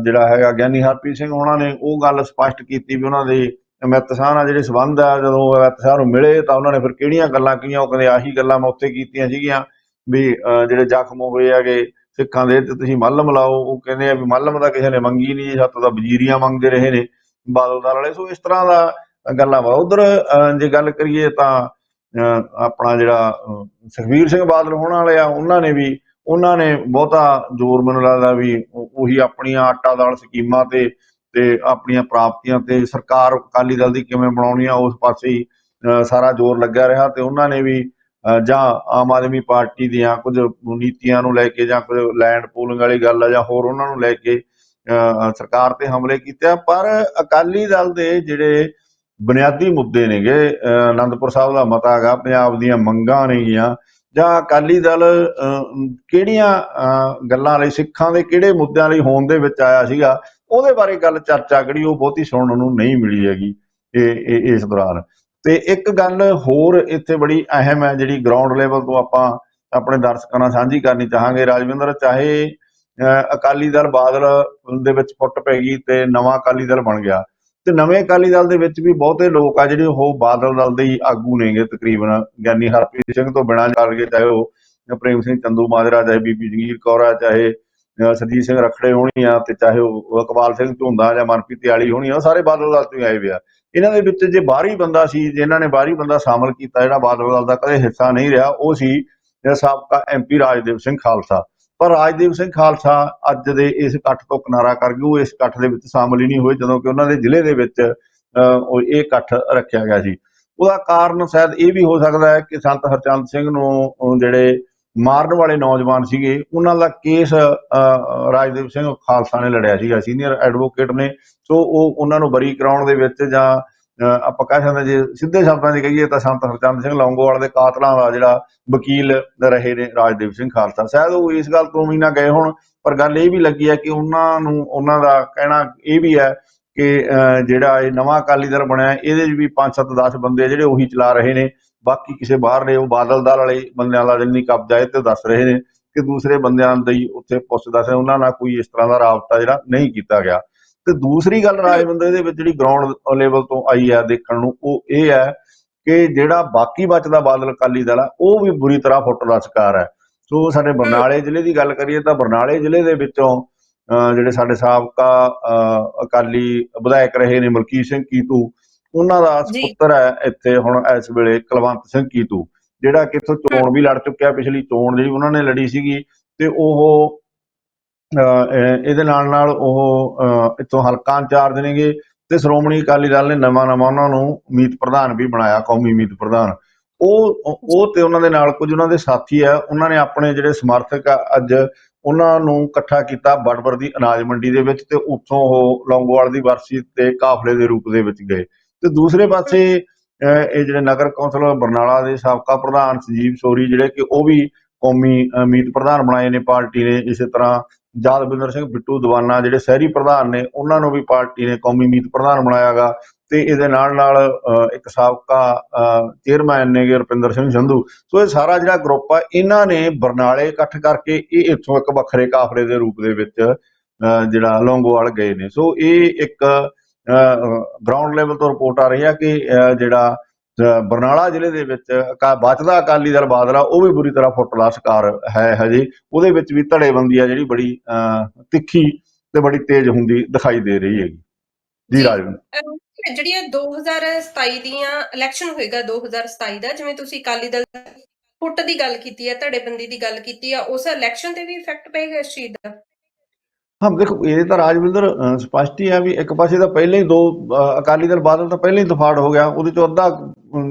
ਜਿਹੜਾ ਹੈਗਾ ਗਿਆਨੀ ਹਰਪ੍ਰੀਤ ਸਿੰਘ ਉਹਨਾਂ ਨੇ ਉਹ ਗੱਲ ਸਪਸ਼ਟ ਕੀਤੀ ਵੀ ਉਹਨਾਂ ਦੇ ਅਮਿਤ ਸ਼ਾਹ ਨਾਲ ਜਿਹੜੇ ਸਬੰਧ ਆ, ਜਦੋਂ ਅਮਿਤ ਸ਼ਾਹ ਨੂੰ ਮਿਲੇ ਤਾਂ ਉਹਨਾਂ ਨੇ ਫਿਰ ਕਿਹੜੀਆਂ ਗੱਲਾਂ ਕਹੀਆਂ ਉਹ ਕਹਿੰਦੇ ਆਹੀ ਗੱਲਾਂ ਮੈਂ ਉੱਥੇ ਕੀਤੀਆਂ ਸੀਗੀਆਂ ਵੀ ਜਿਹੜੇ ਜ਼ਖਮ ਹੋਏ ਹੈਗੇ ਸਿੱਖਾਂ ਦੇ ਤੇ ਤੁਸੀਂ ਮੱਲਮ ਲਾਓ। ਉਹ ਕਹਿੰਦੇ ਆ ਵੀ ਮੱਲਮ ਦਾ ਕਿਸੇ ਨੇ ਮੰਗੀ ਨਹੀਂ ਸੱਤ ਦਾ ਵਜ਼ੀਰੀਆਂ ਮੰਗਦੇ ਰਹੇ ਨੇ ਬਾਦਲ ਦਲ ਵਾਲੇ। ਸੋ ਇਸ ਤਰ੍ਹਾਂ ਦਾ ਗੱਲਾਂ ਵਾ ਉਧਰ ਜੇ ਗੱਲ ਕਰੀਏ ਤਾਂ, ਅਹ, ਆਪਣਾ ਜਿਹੜਾ, ਅਹ, ਸੁਖਬੀਰ ਸਿੰਘ ਬਾਦਲ ਹੋਣ ਵਾਲੇ ਆ, ਉਹਨਾਂ ਨੇ ਵੀ, ਉਹਨਾਂ ਨੇ ਬਹੁਤਾ ਜ਼ੋਰ ਮੈਨੂੰ ਲੱਗਦਾ ਵੀ ਉਹੀ ਆਪਣੀਆਂ ਆਟਾ ਦਾਲ ਸਕੀਮਾਂ ਤੇ ਤੇ ਆਪਣੀਆਂ ਪ੍ਰਾਪਤੀਆਂ ਤੇ ਸਰਕਾਰ ਅਕਾਲੀ ਦਲ ਦੀ ਕਿਵੇਂ ਬਣਾਉਣੀ ਆ ਉਸ ਪਾਸੇ ਹੀ ਅਹ ਸਾਰਾ ਜ਼ੋਰ ਲੱਗਿਆ ਰਿਹਾ ਤੇ ਉਹਨਾਂ ਨੇ ਵੀ ਜਾਂ ਆਮ ਆਦਮੀ ਪਾਰਟੀ ਦੀਆਂ ਕੁਝ ਨੀਤੀਆਂ ਨੂੰ ਲੈ ਕੇ ਜਾਂ ਕੁਝ ਲੈਂਡ ਪੂਲਿੰਗ ਵਾਲੀ ਗੱਲ ਆ ਜਾਂ ਹੋਰ ਉਹਨਾਂ ਨੂੰ ਲੈ ਕੇ ਅਹ ਸਰਕਾਰ ਤੇ ਹਮਲੇ ਕੀਤੇ ਆ। ਪਰ ਅਕਾਲੀ ਦਲ ਦੇ ਜਿਹੜੇ ਬੁਨਿਆਦੀ ਮੁੱਦੇ ਨੇਗੇ ਅਹ ਆਨੰਦਪੁਰ ਸਾਹਿਬ ਦਾ ਮਤਾ ਹੈਗਾ ਪੰਜਾਬ ਦੀਆਂ ਮੰਗਾਂ ਨੇਗੀਆਂ ਜਾਂ ਅਕਾਲੀ ਦਲ ਅਹ, ਕਿਹੜੀਆਂ ਅਹ, ਗੱਲਾਂ ਲਈ ਸਿੱਖਾਂ ਦੇ ਕਿਹੜੇ ਮੁੱਦਿਆਂ ਲਈ ਹੋਣ ਦੇ ਵਿੱਚ ਆਇਆ ਸੀਗਾ ਉਹਦੇ ਬਾਰੇ ਗੱਲ ਚਰਚਾ ਜਿਹੜੀ ਉਹ ਬਹੁਤੀ ਸੁਣਨ ਨੂੰ ਨਹੀਂ ਮਿਲੀ ਹੈਗੀ ਇਹ ਇਹ- ਇਸ ਦੌਰਾਨ। ਤੇ ਇੱਕ ਗੱਲ ਹੋਰ ਇੱਥੇ ਬੜੀ ਅਹਿਮ ਹੈ ਜਿਹੜੀ ਗਰਾਊਂਡ ਲੈਵਲ ਤੋਂ ਆਪਾਂ ਆਪਣੇ ਦਰਸ਼ਕਾਂ ਨਾਲ ਸਾਂਝੀ ਕਰਨੀ ਚਾਹਾਂਗੇ। ਰਾਜਵਿੰਦਰ ਚਾਹੇ ਅਹ, ਅਕਾਲੀ ਦਲ ਬਾਦਲ ਦੇ ਵਿੱਚ ਫੁੱਟ ਪੈ ਗਈ ਤੇ ਨਵਾਂ ਅਕਾਲੀ ਦਲ ਬਣ ਗਿਆ। ਤੇ ਨਵੇਂ ਅਕਾਲੀ ਦਲ ਦੇ ਵਿੱਚ ਵੀ ਬਹੁਤੇ ਲੋਕ ਆ ਜਿਹੜੇ ਉਹ ਬਾਦਲ ਦਲ ਦੇ ਹੀ ਆਗੂ ਨੇਗੇ ਤਕਰੀਬਨ। ਗਿਆਨੀ ਹਰਪ੍ਰੀਤ ਸਿੰਘ ਤੋਂ ਬਿਨਾਂ ਕਰਕੇ ਚਾਹੇ ਉਹ ਪ੍ਰੇਮ ਸਿੰਘ ਚੰਦੂ ਮਾਜਰਾ ਚਾਹੇ ਬੀਬੀ ਜਗੀਰ ਕੌਰ ਆ ਚਾਹੇ ਸਰਜੀਤ ਸਿੰਘ ਰਖੜੇ ਹੋਣੀ ਆ ਤੇ ਚਾਹੇ ਉਹ ਇਕਬਾਲ ਸਿੰਘ ਝੁੰਦਾ ਜਾਂ ਮਨਪ੍ਰੀਤ ਤਿਆਲੀ ਹੋਣੀ ਆ ਉਹ ਸਾਰੇ ਬਾਦਲ ਦਲ ਤੋਂ ਆਏ ਵੇ ਇਹਨਾਂ ਦੇ ਵਿੱਚ ਜੇ ਬਾਹਰੀ ਬੰਦਾ ਸੀ ਜਿਨ੍ਹਾਂ ਨੇ ਬਾਹਰੀ ਬੰਦਾ ਸ਼ਾਮਲ ਕੀਤਾ ਜਿਹੜਾ ਬਾਦਲ ਦਲ ਦਾ ਕਦੇ ਹਿੱਸਾ ਨਹੀਂ ਰਿਹਾ ਉਹ ਸੀ ਜਿਹੜਾ ਸਾਬਕਾ ਐਮਪੀ ਰਾਜਦੀਪ ਸਿੰਘ ਖਾਲਸਾ। ਪਰ ਰਾਜਦੀਪ ਸਿੰਘ ਖਾਲਸਾ ਅੱਜ ਦੇ ਇਸ ਇਕੱਠ ਤੋਂ ਕਿਨਾਰਾ ਕਰ ਗਏ ਉਹ ਇਸ ਇਕੱਠ ਦੇ ਵਿੱਚ ਸ਼ਾਮਲ ਹੀ ਨਹੀਂ ਹੋਏ ਜਦੋਂ ਕਿ ਉਹਨਾਂ ਦੇ ਜ਼ਿਲ੍ਹੇ ਦੇ ਵਿੱਚ ਅਹ, ਇਹ ਇਕੱਠ ਰੱਖਿਆ ਗਿਆ ਸੀ। ਉਹਦਾ ਕਾਰਨ ਸ਼ਾਇਦ ਇਹ ਵੀ ਹੋ ਸਕਦਾ ਹੈ ਕਿ ਸੰਤ ਹਰਚੰਦ ਸਿੰਘ ਨੂੰ ਜਿਹੜੇ ਮਾਰਨ ਵਾਲੇ ਨੌਜਵਾਨ ਸੀਗੇ। ਉਹਨਾਂ ਦਾ ਕੇਸ ਰਾਜਦੀਪ ਸਿੰਘ ਖਾਲਸਾ ਨੇ ਲੜਿਆ ਸੀਗਾ। ਸੀਨੀਅਰ ਐਡਵੋਕੇਟ ਨੇ। ਸੋ ਉਹ ਉਹਨਾਂ ਨੂੰ ਬਰੀ ਕਰਾਉਣ ਦੇ ਵਿੱਚ ਜਾਂ ਆਪਾਂ ਕਹਿ ਸਕਦੇ ਜੇ ਸਿੱਧੇ ਸ਼ਬਦਾਂ 'ਚ ਕਹੀਏ ਤਾਂ ਸੰਤ ਹਰਚੰਦ ਸਿੰਘ ਲੌਂਗੋਵਾਲ ਦੇ ਕਾਤਲਾਂ ਦਾ ਜਿਹੜਾ ਵਕੀਲ ਰਹੇ ਨੇ ਰਾਜਦੀਪ ਸਿੰਘ ਖਾਲਸਾ। ਸ਼ਾਇਦ ਉਹ ਇਸ ਗੱਲ ਤੋਂ ਵੀ ਨਾ ਗਏ ਹੋਣ ਪਰ ਗੱਲ ਇਹ ਵੀ ਲੱਗੀ ਹੈ ਕਿ ਉਹਨਾਂ ਨੂੰ ਉਹਨਾਂ ਦਾ ਕਹਿਣਾ ਇਹ ਵੀ ਹੈ ਕਿ ਅਹ, ਜਿਹੜਾ ਇਹ ਨਵਾਂ ਅਕਾਲੀ ਦਲ ਬਣਿਆ ਇਹਦੇ 'ਚ ਵੀ 5-7 10 ਬੰਦੇ ਜਿਹੜੇ ਉਹੀ ਚਲਾ ਰਹੇ ਨੇ। ਬਾਕੀ ਕਿਸੇ ਬਾਹਰ ਨੇ, ਉਹ ਬਾਦਲ ਦਲ ਵਾਲੇ ਬੰਦਿਆਂ ਦਾ ਜਿੰਨੀ ਕਬਜ਼ਾ ਹੈ ਤੇ ਦੱਸ ਰਹੇ ਨੇ ਕਿ ਦੂਸਰੇ ਬੰਦਿਆਂ ਦੀ ਉੱਥੇ ਪੁੱਛਦਾ ਸੀ, ਉਹਨਾਂ ਨਾਲ ਕੋਈ ਇਸ ਤਰ੍ਹਾਂ ਦਾ ਰਾਬਤਾ ਜਿਹੜਾ ਨਹੀਂ ਕੀਤਾ ਗਿਆ। ਤੇ ਦੂਸਰੀ ਗੱਲ ਰਾਜਵਿੰਦਰ ਦੇ ਵਿੱਚ ਜਿਹੜੀ ਗਰਾਊਂਡ ਲੈਵਲ ਤੋਂ ਆਈ ਹੈ ਦੇਖਣ ਨੂੰ, ਉਹ ਇਹ ਹੈ ਕਿ ਜਿਹੜਾ ਬਾਕੀ ਬਚਦਾ ਬਾਦਲ ਅਕਾਲੀ ਦਲ ਆ, ਉਹ ਵੀ ਬੁਰੀ ਤਰ੍ਹਾਂ ਫੁੱਟ ਦਾ ਸ਼ਿਕਾਰ ਹੈ। ਸੋ ਸਾਡੇ ਬਰਨਾਲੇ ਜ਼ਿਲ੍ਹੇ ਦੀ ਗੱਲ ਕਰੀਏ ਤਾਂ ਬਰਨਾਲੇ ਜ਼ਿਲ੍ਹੇ ਦੇ ਵਿੱਚੋਂ, ਅਹ ਜਿਹੜੇ ਸਾਡੇ ਸਾਬਕਾ, ਅਹ ਅਕਾਲੀ ਵਿਧਾਇਕ ਰਹੇ ਨੇ ਮਲਕੀਤ ਸਿੰਘ ਕੀਤੂ ਉਹਨਾਂ ਦਾ। ਸੁਪੁੱਤਰ ਹੈ ਇੱਥੇ ਹੁਣ ਇਸ ਵੇਲੇ ਕੁਲਵੰਤ ਸਿੰਘ ਕੀਤੂ ਜਿਹੜਾ ਕਿ ਇੱਥੋਂ ਚੋਣ ਵੀ ਲੜ ਚੁੱਕਿਆ ਪਿਛਲੀ ਚੋਣ ਜਿਹੜੀ ਉਹਨਾਂ ਨੇ ਲੜੀ ਸੀਗੀ ਤੇ ਉਹ ਇਹਦੇ ਨਾਲ ਨਾਲ ਉਹ ਇੱਥੋਂ ਹਲਕਾ ਇੰਚਾਰਜ ਨੇਗੇ ਤੇ ਸ਼੍ਰੋਮਣੀ ਅਕਾਲੀ ਦਲ ਨੇ ਨਵਾਂ ਨਵਾਂ ਉਹਨਾਂ ਨੂੰ ਮੀਤ ਪ੍ਰਧਾਨ ਵੀ ਬਣਾਇਆ ਕੌਮੀ ਮੀਤ ਪ੍ਰਧਾਨ। ਉਹ ਉਹ- ਉਹ ਤੇ ਉਹਨਾਂ ਦੇ ਨਾਲ ਕੁਝ ਉਹਨਾਂ ਦੇ ਸਾਥੀ ਆ ਉਹਨਾਂ ਨੇ ਆਪਣੇ ਜਿਹੜੇ ਸਮਰਥਕ ਆ ਅੱਜ ਉਹਨਾਂ ਨੂੰ ਇਕੱਠਾ ਕੀਤਾ ਬੜਬੜ ਦੀ ਅਨਾਜ ਮੰਡੀ ਦੇ ਵਿੱਚ ਤੇ ਉੱਥੋਂ ਉਹ ਲੌਂਗੋਵਾਲ ਦੀ ਵਰਸੀ ਤੇ ਕਾਫਲੇ ਦੇ ਰੂਪ ਦੇ ਵਿੱਚ ਗਏ। ਤੇ ਦੂਸਰੇ ਪਾਸੇ ਅਹ, ਇਹ ਜਿਹੜੇ ਨਗਰ ਕੌਂਸਲ ਬਰਨਾਲਾ ਦੇ ਸਾਬਕਾ ਪ੍ਰਧਾਨ ਸੰਜੀਵ ਸੋਰੀ ਜਿਹੜੇ ਕਿ ਉਹ ਵੀ ਕੌਮੀ ਮੀਤ ਪ੍ਰਧਾਨ ਬਣਾਏ ਨੇ ਪਾਰਟੀ ਨੇ ਇਸੇ ਤਰ੍ਹਾਂ ਜਾਦਵਿੰਦਰ ਸਿੰਘ ਬਿੱਟੂ ਦਵਾਨਾ ਜਿਹੜੇ ਸ਼ਹਿਰੀ ਪ੍ਰਧਾਨ ਨੇ ਉਹਨਾਂ ਨੂੰ ਵੀ ਪਾਰਟੀ ਨੇ ਕੌਮੀ ਮੀਤ ਪ੍ਰਧਾਨ ਬਣਾਇਆਗਾ ਤੇ ਇਹਦੇ ਨਾਲ ਨਾਲ ਅਹ, ਇੱਕ ਸਾਬਕਾ ਚੇਅਰਮੈਨ ਨੇਗੇ ਰੁਪਿੰਦਰ ਸਿੰਘ ਸੰਧੂ। ਸੋ ਇਹ ਸਾਰਾ ਜਿਹੜਾ ਗਰੁੱਪ ਆ ਇਹਨਾਂ ਨੇ ਬਰਨਾਲੇ ਇਕੱਠ ਕਰਕੇ ਇਹ ਇੱਥੋਂ ਇੱਕ ਵੱਖਰੇ ਕਾਫਲੇ ਦੇ ਰੂਪ ਦੇ ਵਿੱਚ ਅਹ, ਜਿਹੜਾ ਲੌਂਗੋਵਾਲ ਗਏ ਨੇ। ਸੋ ਇਹ ਇੱਕ ਗਰਾਊਂਡ ਲੈਵਲ ਤੋਂ ਰਿਪੋਰਟ ਆ ਰਹੀ ਆ ਕਿ ਜਿਹੜਾ ਬਰਨਾਲਾ ਜ਼ਿਲ੍ਹੇ ਦੇ ਵਿੱਚ ਬਚਦਾ ਅਕਾਲੀ ਦਲ ਬਾਦਲ ਉਹ ਵੀ ਬੁਰੀ ਤਰ੍ਹਾਂ ਫੁੱਟ ਦਾ ਸ਼ਿਕਾਰ ਹੈ ਹਜੇ। ਉਹਦੇ ਵਿੱਚ ਵੀ ਧੜੇਬੰਦੀ ਆ ਜਿਹੜੀ ਬੜੀ ਤਿੱਖੀ ਤੇ ਬੜੀ ਤੇਜ਼ ਹੁੰਦੀ ਦਿਖਾਈ ਦੇ ਰਹੀ ਹੈਗੀ। ਜੀ। ਰਾਜਵਿੰਦਰ। ਜਿਹੜੀਆਂ 2027 ਦੀਆਂ ਇਲੈਕਸ਼ਨ ਹੋਏਗਾ 2027 ਦਾ ਜਿਵੇਂ ਤੁਸੀਂ ਅਕਾਲੀ ਦਲ ਫੁੱਟ ਦੀ ਗੱਲ ਕੀਤੀ ਹੈ ਧੜੇਬੰਦੀ ਦੀ ਗੱਲ ਕੀਤੀ ਆ ਉਸ ਇਲੈਕਸ਼ਨ ਤੇ ਵੀ ਇਫੈਕਟ ਪਏਗਾ ਇਸ ਚੀਜ਼ ਦਾ? ਹਾਂ ਦੇਖੋ ਇਹ ਤਾਂ ਰਾਜਵਿੰਦਰ ਸਪਸ਼ਟ ਹੀ ਆ ਵੀ ਇੱਕ ਪਾਸੇ ਤਾਂ ਪਹਿਲਾਂ ਹੀ ਦੋ ਅਕਾਲੀ ਦਲ ਬਾਦਲ ਤਾਂ ਪਹਿਲਾਂ ਹੀ ਦਫਾੜ ਹੋ ਗਿਆ ਉਹਦੇ ਚੋਂ ਅੱਧਾ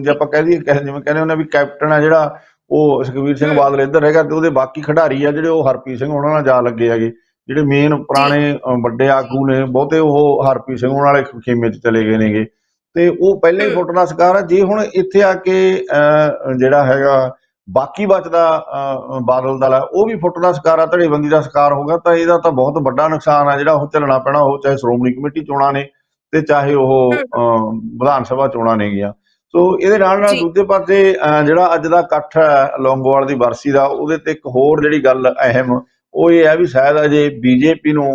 ਜੇ ਆਪਾਂ ਕਹਿ ਦਈਏ ਜਿਵੇਂ ਕਹਿੰਦੇ ਹੁੰਦੇ ਆ ਵੀ ਕੈਪਟਨ ਆ ਜਿਹੜਾ ਉਹ ਸੁਖਬੀਰ ਸਿੰਘ ਹਮ। ਬਾਦਲ ਇੱਧਰ ਹੈਗਾ ਤੇ ਉਹਦੇ ਬਾਕੀ ਖਿਡਾਰੀ ਆ ਜਿਹੜੇ ਉਹ ਹਰਪ੍ਰੀਤ ਸਿੰਘ ਉਹਨਾਂ ਨਾਲ ਜਾ ਲੱਗੇ ਹੈਗੇ ਜਿਹੜੇ ਮੇਨ ਪੁਰਾਣੇ ਵੱਡੇ ਆਗੂ ਨੇ ਬਹੁਤੇ ਉਹ ਹਰਪ੍ਰੀਤ ਸਿੰਘ ਉਹਨਾਂ ਵਾਲੇ ਖੇਮੇ 'ਚ ਚਲੇ ਗਏ ਨੇਗੇ ਤੇ ਉਹ ਪਹਿਲਾਂ ਹੀ ਹਮ। ਫੁੱਟ ਦਾ ਸ਼ਿਕਾਰ ਆ ਜੇ ਹੁਣ ਇੱਥੇ ਆ ਕੇ ਜਿਹੜਾ ਹੈਗਾ ਬਾਕੀ ਬਚਦਾ ਬਾਦਲ ਦਲ ਆ ਉਹ ਵੀ ਫੁੱਟ ਦਾ ਸ਼ਿਕਾਰ ਆ ਧੜੇਬੰਦੀ ਦਾ ਸ਼ਿਕਾਰ ਹੋ ਗਿਆ ਤਾਂ ਇਹਦਾ ਤਾਂ ਬਹੁਤ ਵੱਡਾ ਨੁਕਸਾਨ ਆ ਜਿਹੜਾ ਉਹ ਝੱਲਣਾ ਪੈਣਾ ਉਹ ਚਾਹੇ ਸ਼੍ਰੋਮਣੀ ਕਮੇਟੀ ਚੋਣਾਂ ਨੇ ਤੇ ਚਾਹੇ ਉਹ ਵਿਧਾਨ ਸਭਾ ਚੋਣਾਂ ਨੇਗੀਆਂ ਸੋ ਇਹਦੇ ਨਾਲ ਨਾਲ। ਦੂਜੇ ਪਾਸੇ ਜਿਹੜਾ ਅੱਜ ਦਾ ਇਕੱਠ ਹੈ ਲੌਂਗੋਵਾਲ ਦੀ ਵਰਸੀ ਦਾ ਉਹਦੇ ਤੇ ਇੱਕ ਹੋਰ ਜਿਹੜੀ ਗੱਲ ਅਹਿਮ ਉਹ ਇਹ ਹੈ ਵੀ ਸ਼ਾਇਦ ਅਜੇ ਬੀਜੇਪੀ ਨੂੰ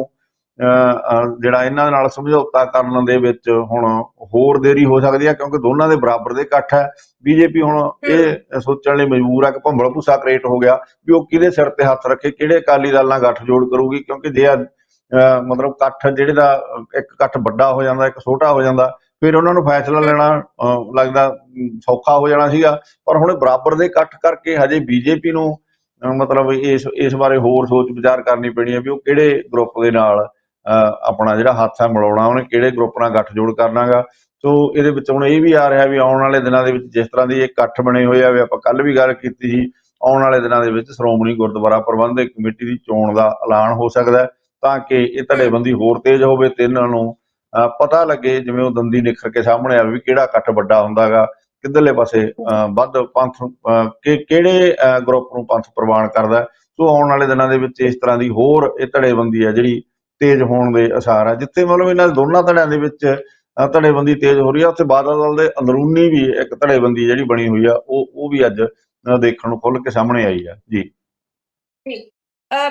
ਜਿਹੜਾ ਇਹਨਾਂ ਨਾਲ ਸਮਝੌਤਾ ਕਰਨ ਦੇ ਵਿੱਚ ਹੁਣ ਹੋਰ ਦੇਰੀ ਹੋ ਸਕਦੀ ਹੈ ਕਿਉਂਕਿ ਦੋਨਾਂ ਦੇ ਬਰਾਬਰ ਦੇ ਇਕੱਠ ਹੈ। ਬੀਜੇਪੀ ਹੁਣ ਇਹ ਸੋਚਣ ਲਈ ਮਜਬੂਰ ਹੈ ਕਿ ਭੰਬਲ ਭੁੱਸਾ ਕ੍ਰੀਏਟ ਹੋ ਗਿਆ ਵੀ ਉਹ ਕਿਹਦੇ ਸਿਰ ਤੇ ਹੱਥ ਰੱਖੇ ਕਿਹੜੇ ਅਕਾਲੀ ਦਲ ਨਾਲ ਗੱਠਜੋੜ ਕਰੂਗੀ ਕਿਉਂਕਿ ਜੇ ਅਹ, ਮਤਲਬ ਇਕੱਠ ਜਿਹੜੇ ਦਾ ਇੱਕ ਇਕੱਠ ਵੱਡਾ ਹੋ ਜਾਂਦਾ ਇੱਕ ਛੋਟਾ ਹੋ ਜਾਂਦਾ ਫਿਰ ਉਹਨਾਂ ਨੂੰ ਫੈਸਲਾ ਲੈਣਾ ਲੱਗਦਾ ਸੌਖਾ ਹੋ ਜਾਣਾ ਸੀਗਾ। ਪਰ ਹੁਣ ਬਰਾਬਰ ਦੇ ਇਕੱਠ ਕਰਕੇ ਹਜੇ ਬੀਜੇਪੀ ਨੂੰ ਮਤਲਬ ਇਸ ਇਸ ਬਾਰੇ ਹੋਰ ਸੋਚ ਵਿਚਾਰ ਕਰਨੀ ਪੈਣੀ ਹੈ ਵੀ ਉਹ ਕਿਹੜੇ ਗਰੁੱਪ ਦੇ ਨਾਲ ਆਪਣਾ ਜਿਹੜਾ ਹੱਥ ਹੈ ਮਿਲਾਉਣਾ, ਉਹਨੇ ਕਿਹੜੇ ਗਰੁੱਪ ਨਾਲ ਗੱਠਜੋੜ ਕਰਨਾਗਾ। ਸੋ ਇਹਦੇ ਵਿੱਚ ਹੁਣ ਇਹ ਵੀ ਆ ਰਿਹਾ ਵੀ ਆਉਣ ਵਾਲੇ ਦਿਨਾਂ ਦੇ ਵਿੱਚ ਜਿਸ ਤਰ੍ਹਾਂ ਦੀ ਇਹ ਇਕੱਠ ਬਣੇ ਹੋਏ ਆ, ਵੀ ਆਪਾਂ ਕੱਲ ਵੀ ਗੱਲ ਕੀਤੀ ਸੀ, ਆਉਣ ਵਾਲੇ ਦਿਨਾਂ ਦੇ ਵਿੱਚ ਸ਼੍ਰੋਮਣੀ ਗੁਰਦੁਆਰਾ ਪ੍ਰਬੰਧਕ ਕਮੇਟੀ ਦੀ ਚੋਣ ਦਾ ਐਲਾਨ ਹੋ ਸਕਦਾ ਤਾਂ ਕਿ ਇਹ ਧੜੇਬੰਦੀ ਹੋਰ ਤੇਜ਼ ਹੋਵੇ ਤੇ ਇਹਨਾਂ ਨੂੰ ਪਤਾ ਲੱਗੇ ਜਿਵੇਂ ਉਹ ਦੰਦੀ ਨਿਖਰ ਕੇ ਸਾਹਮਣੇ ਆਵੇ ਵੀ ਕਿਹੜਾ ਇਕੱਠ ਵੱਡਾ ਹੁੰਦਾਗਾ, ਕਿੱਧਰਲੇ ਪਾਸੇ ਵੱਧ ਪੰਥ ਕਿ ਕਿਹੜੇ ਗਰੁੱਪ ਨੂੰ ਪੰਥ ਪ੍ਰਵਾਨ ਕਰਦਾ ਸੋ ਆਉਣ ਵਾਲੇ ਦਿਨਾਂ ਦੇ ਵਿੱਚ ਇਸ ਤਰ੍ਹਾਂ ਦੀ ਹੋਰ ਇਹ ਧੜੇਬੰਦੀ ਹੈ ਜਿਹੜੀ ਤੇਜ਼ ਹੋਣ ਦੇ ਅਸਾਰ ਆ, ਜਿੱਥੇ ਮਤਲਬ ਇਹਨਾਂ ਦੋਨਾਂ ਧੜਿਆਂ ਦੇ ਵਿੱਚ ਧੜੇਬੰਦੀ ਤੇਜ਼ ਹੋ ਰਹੀ ਆ, ਉੱਥੇ ਬਾਦਲ ਦਲ ਦੇ ਅੰਦਰੂਨੀ ਵੀ ਇੱਕ ਧੜੇਬੰਦੀ ਜਿਹੜੀ ਬਣੀ ਹੋਈ ਆ, ਉਹ ਉਹ ਵੀ ਅੱਜ ਦੇਖਣ ਨੂੰ ਖੁੱਲ ਕੇ ਸਾਹਮਣੇ ਆਈ ਆ, ਜੀ।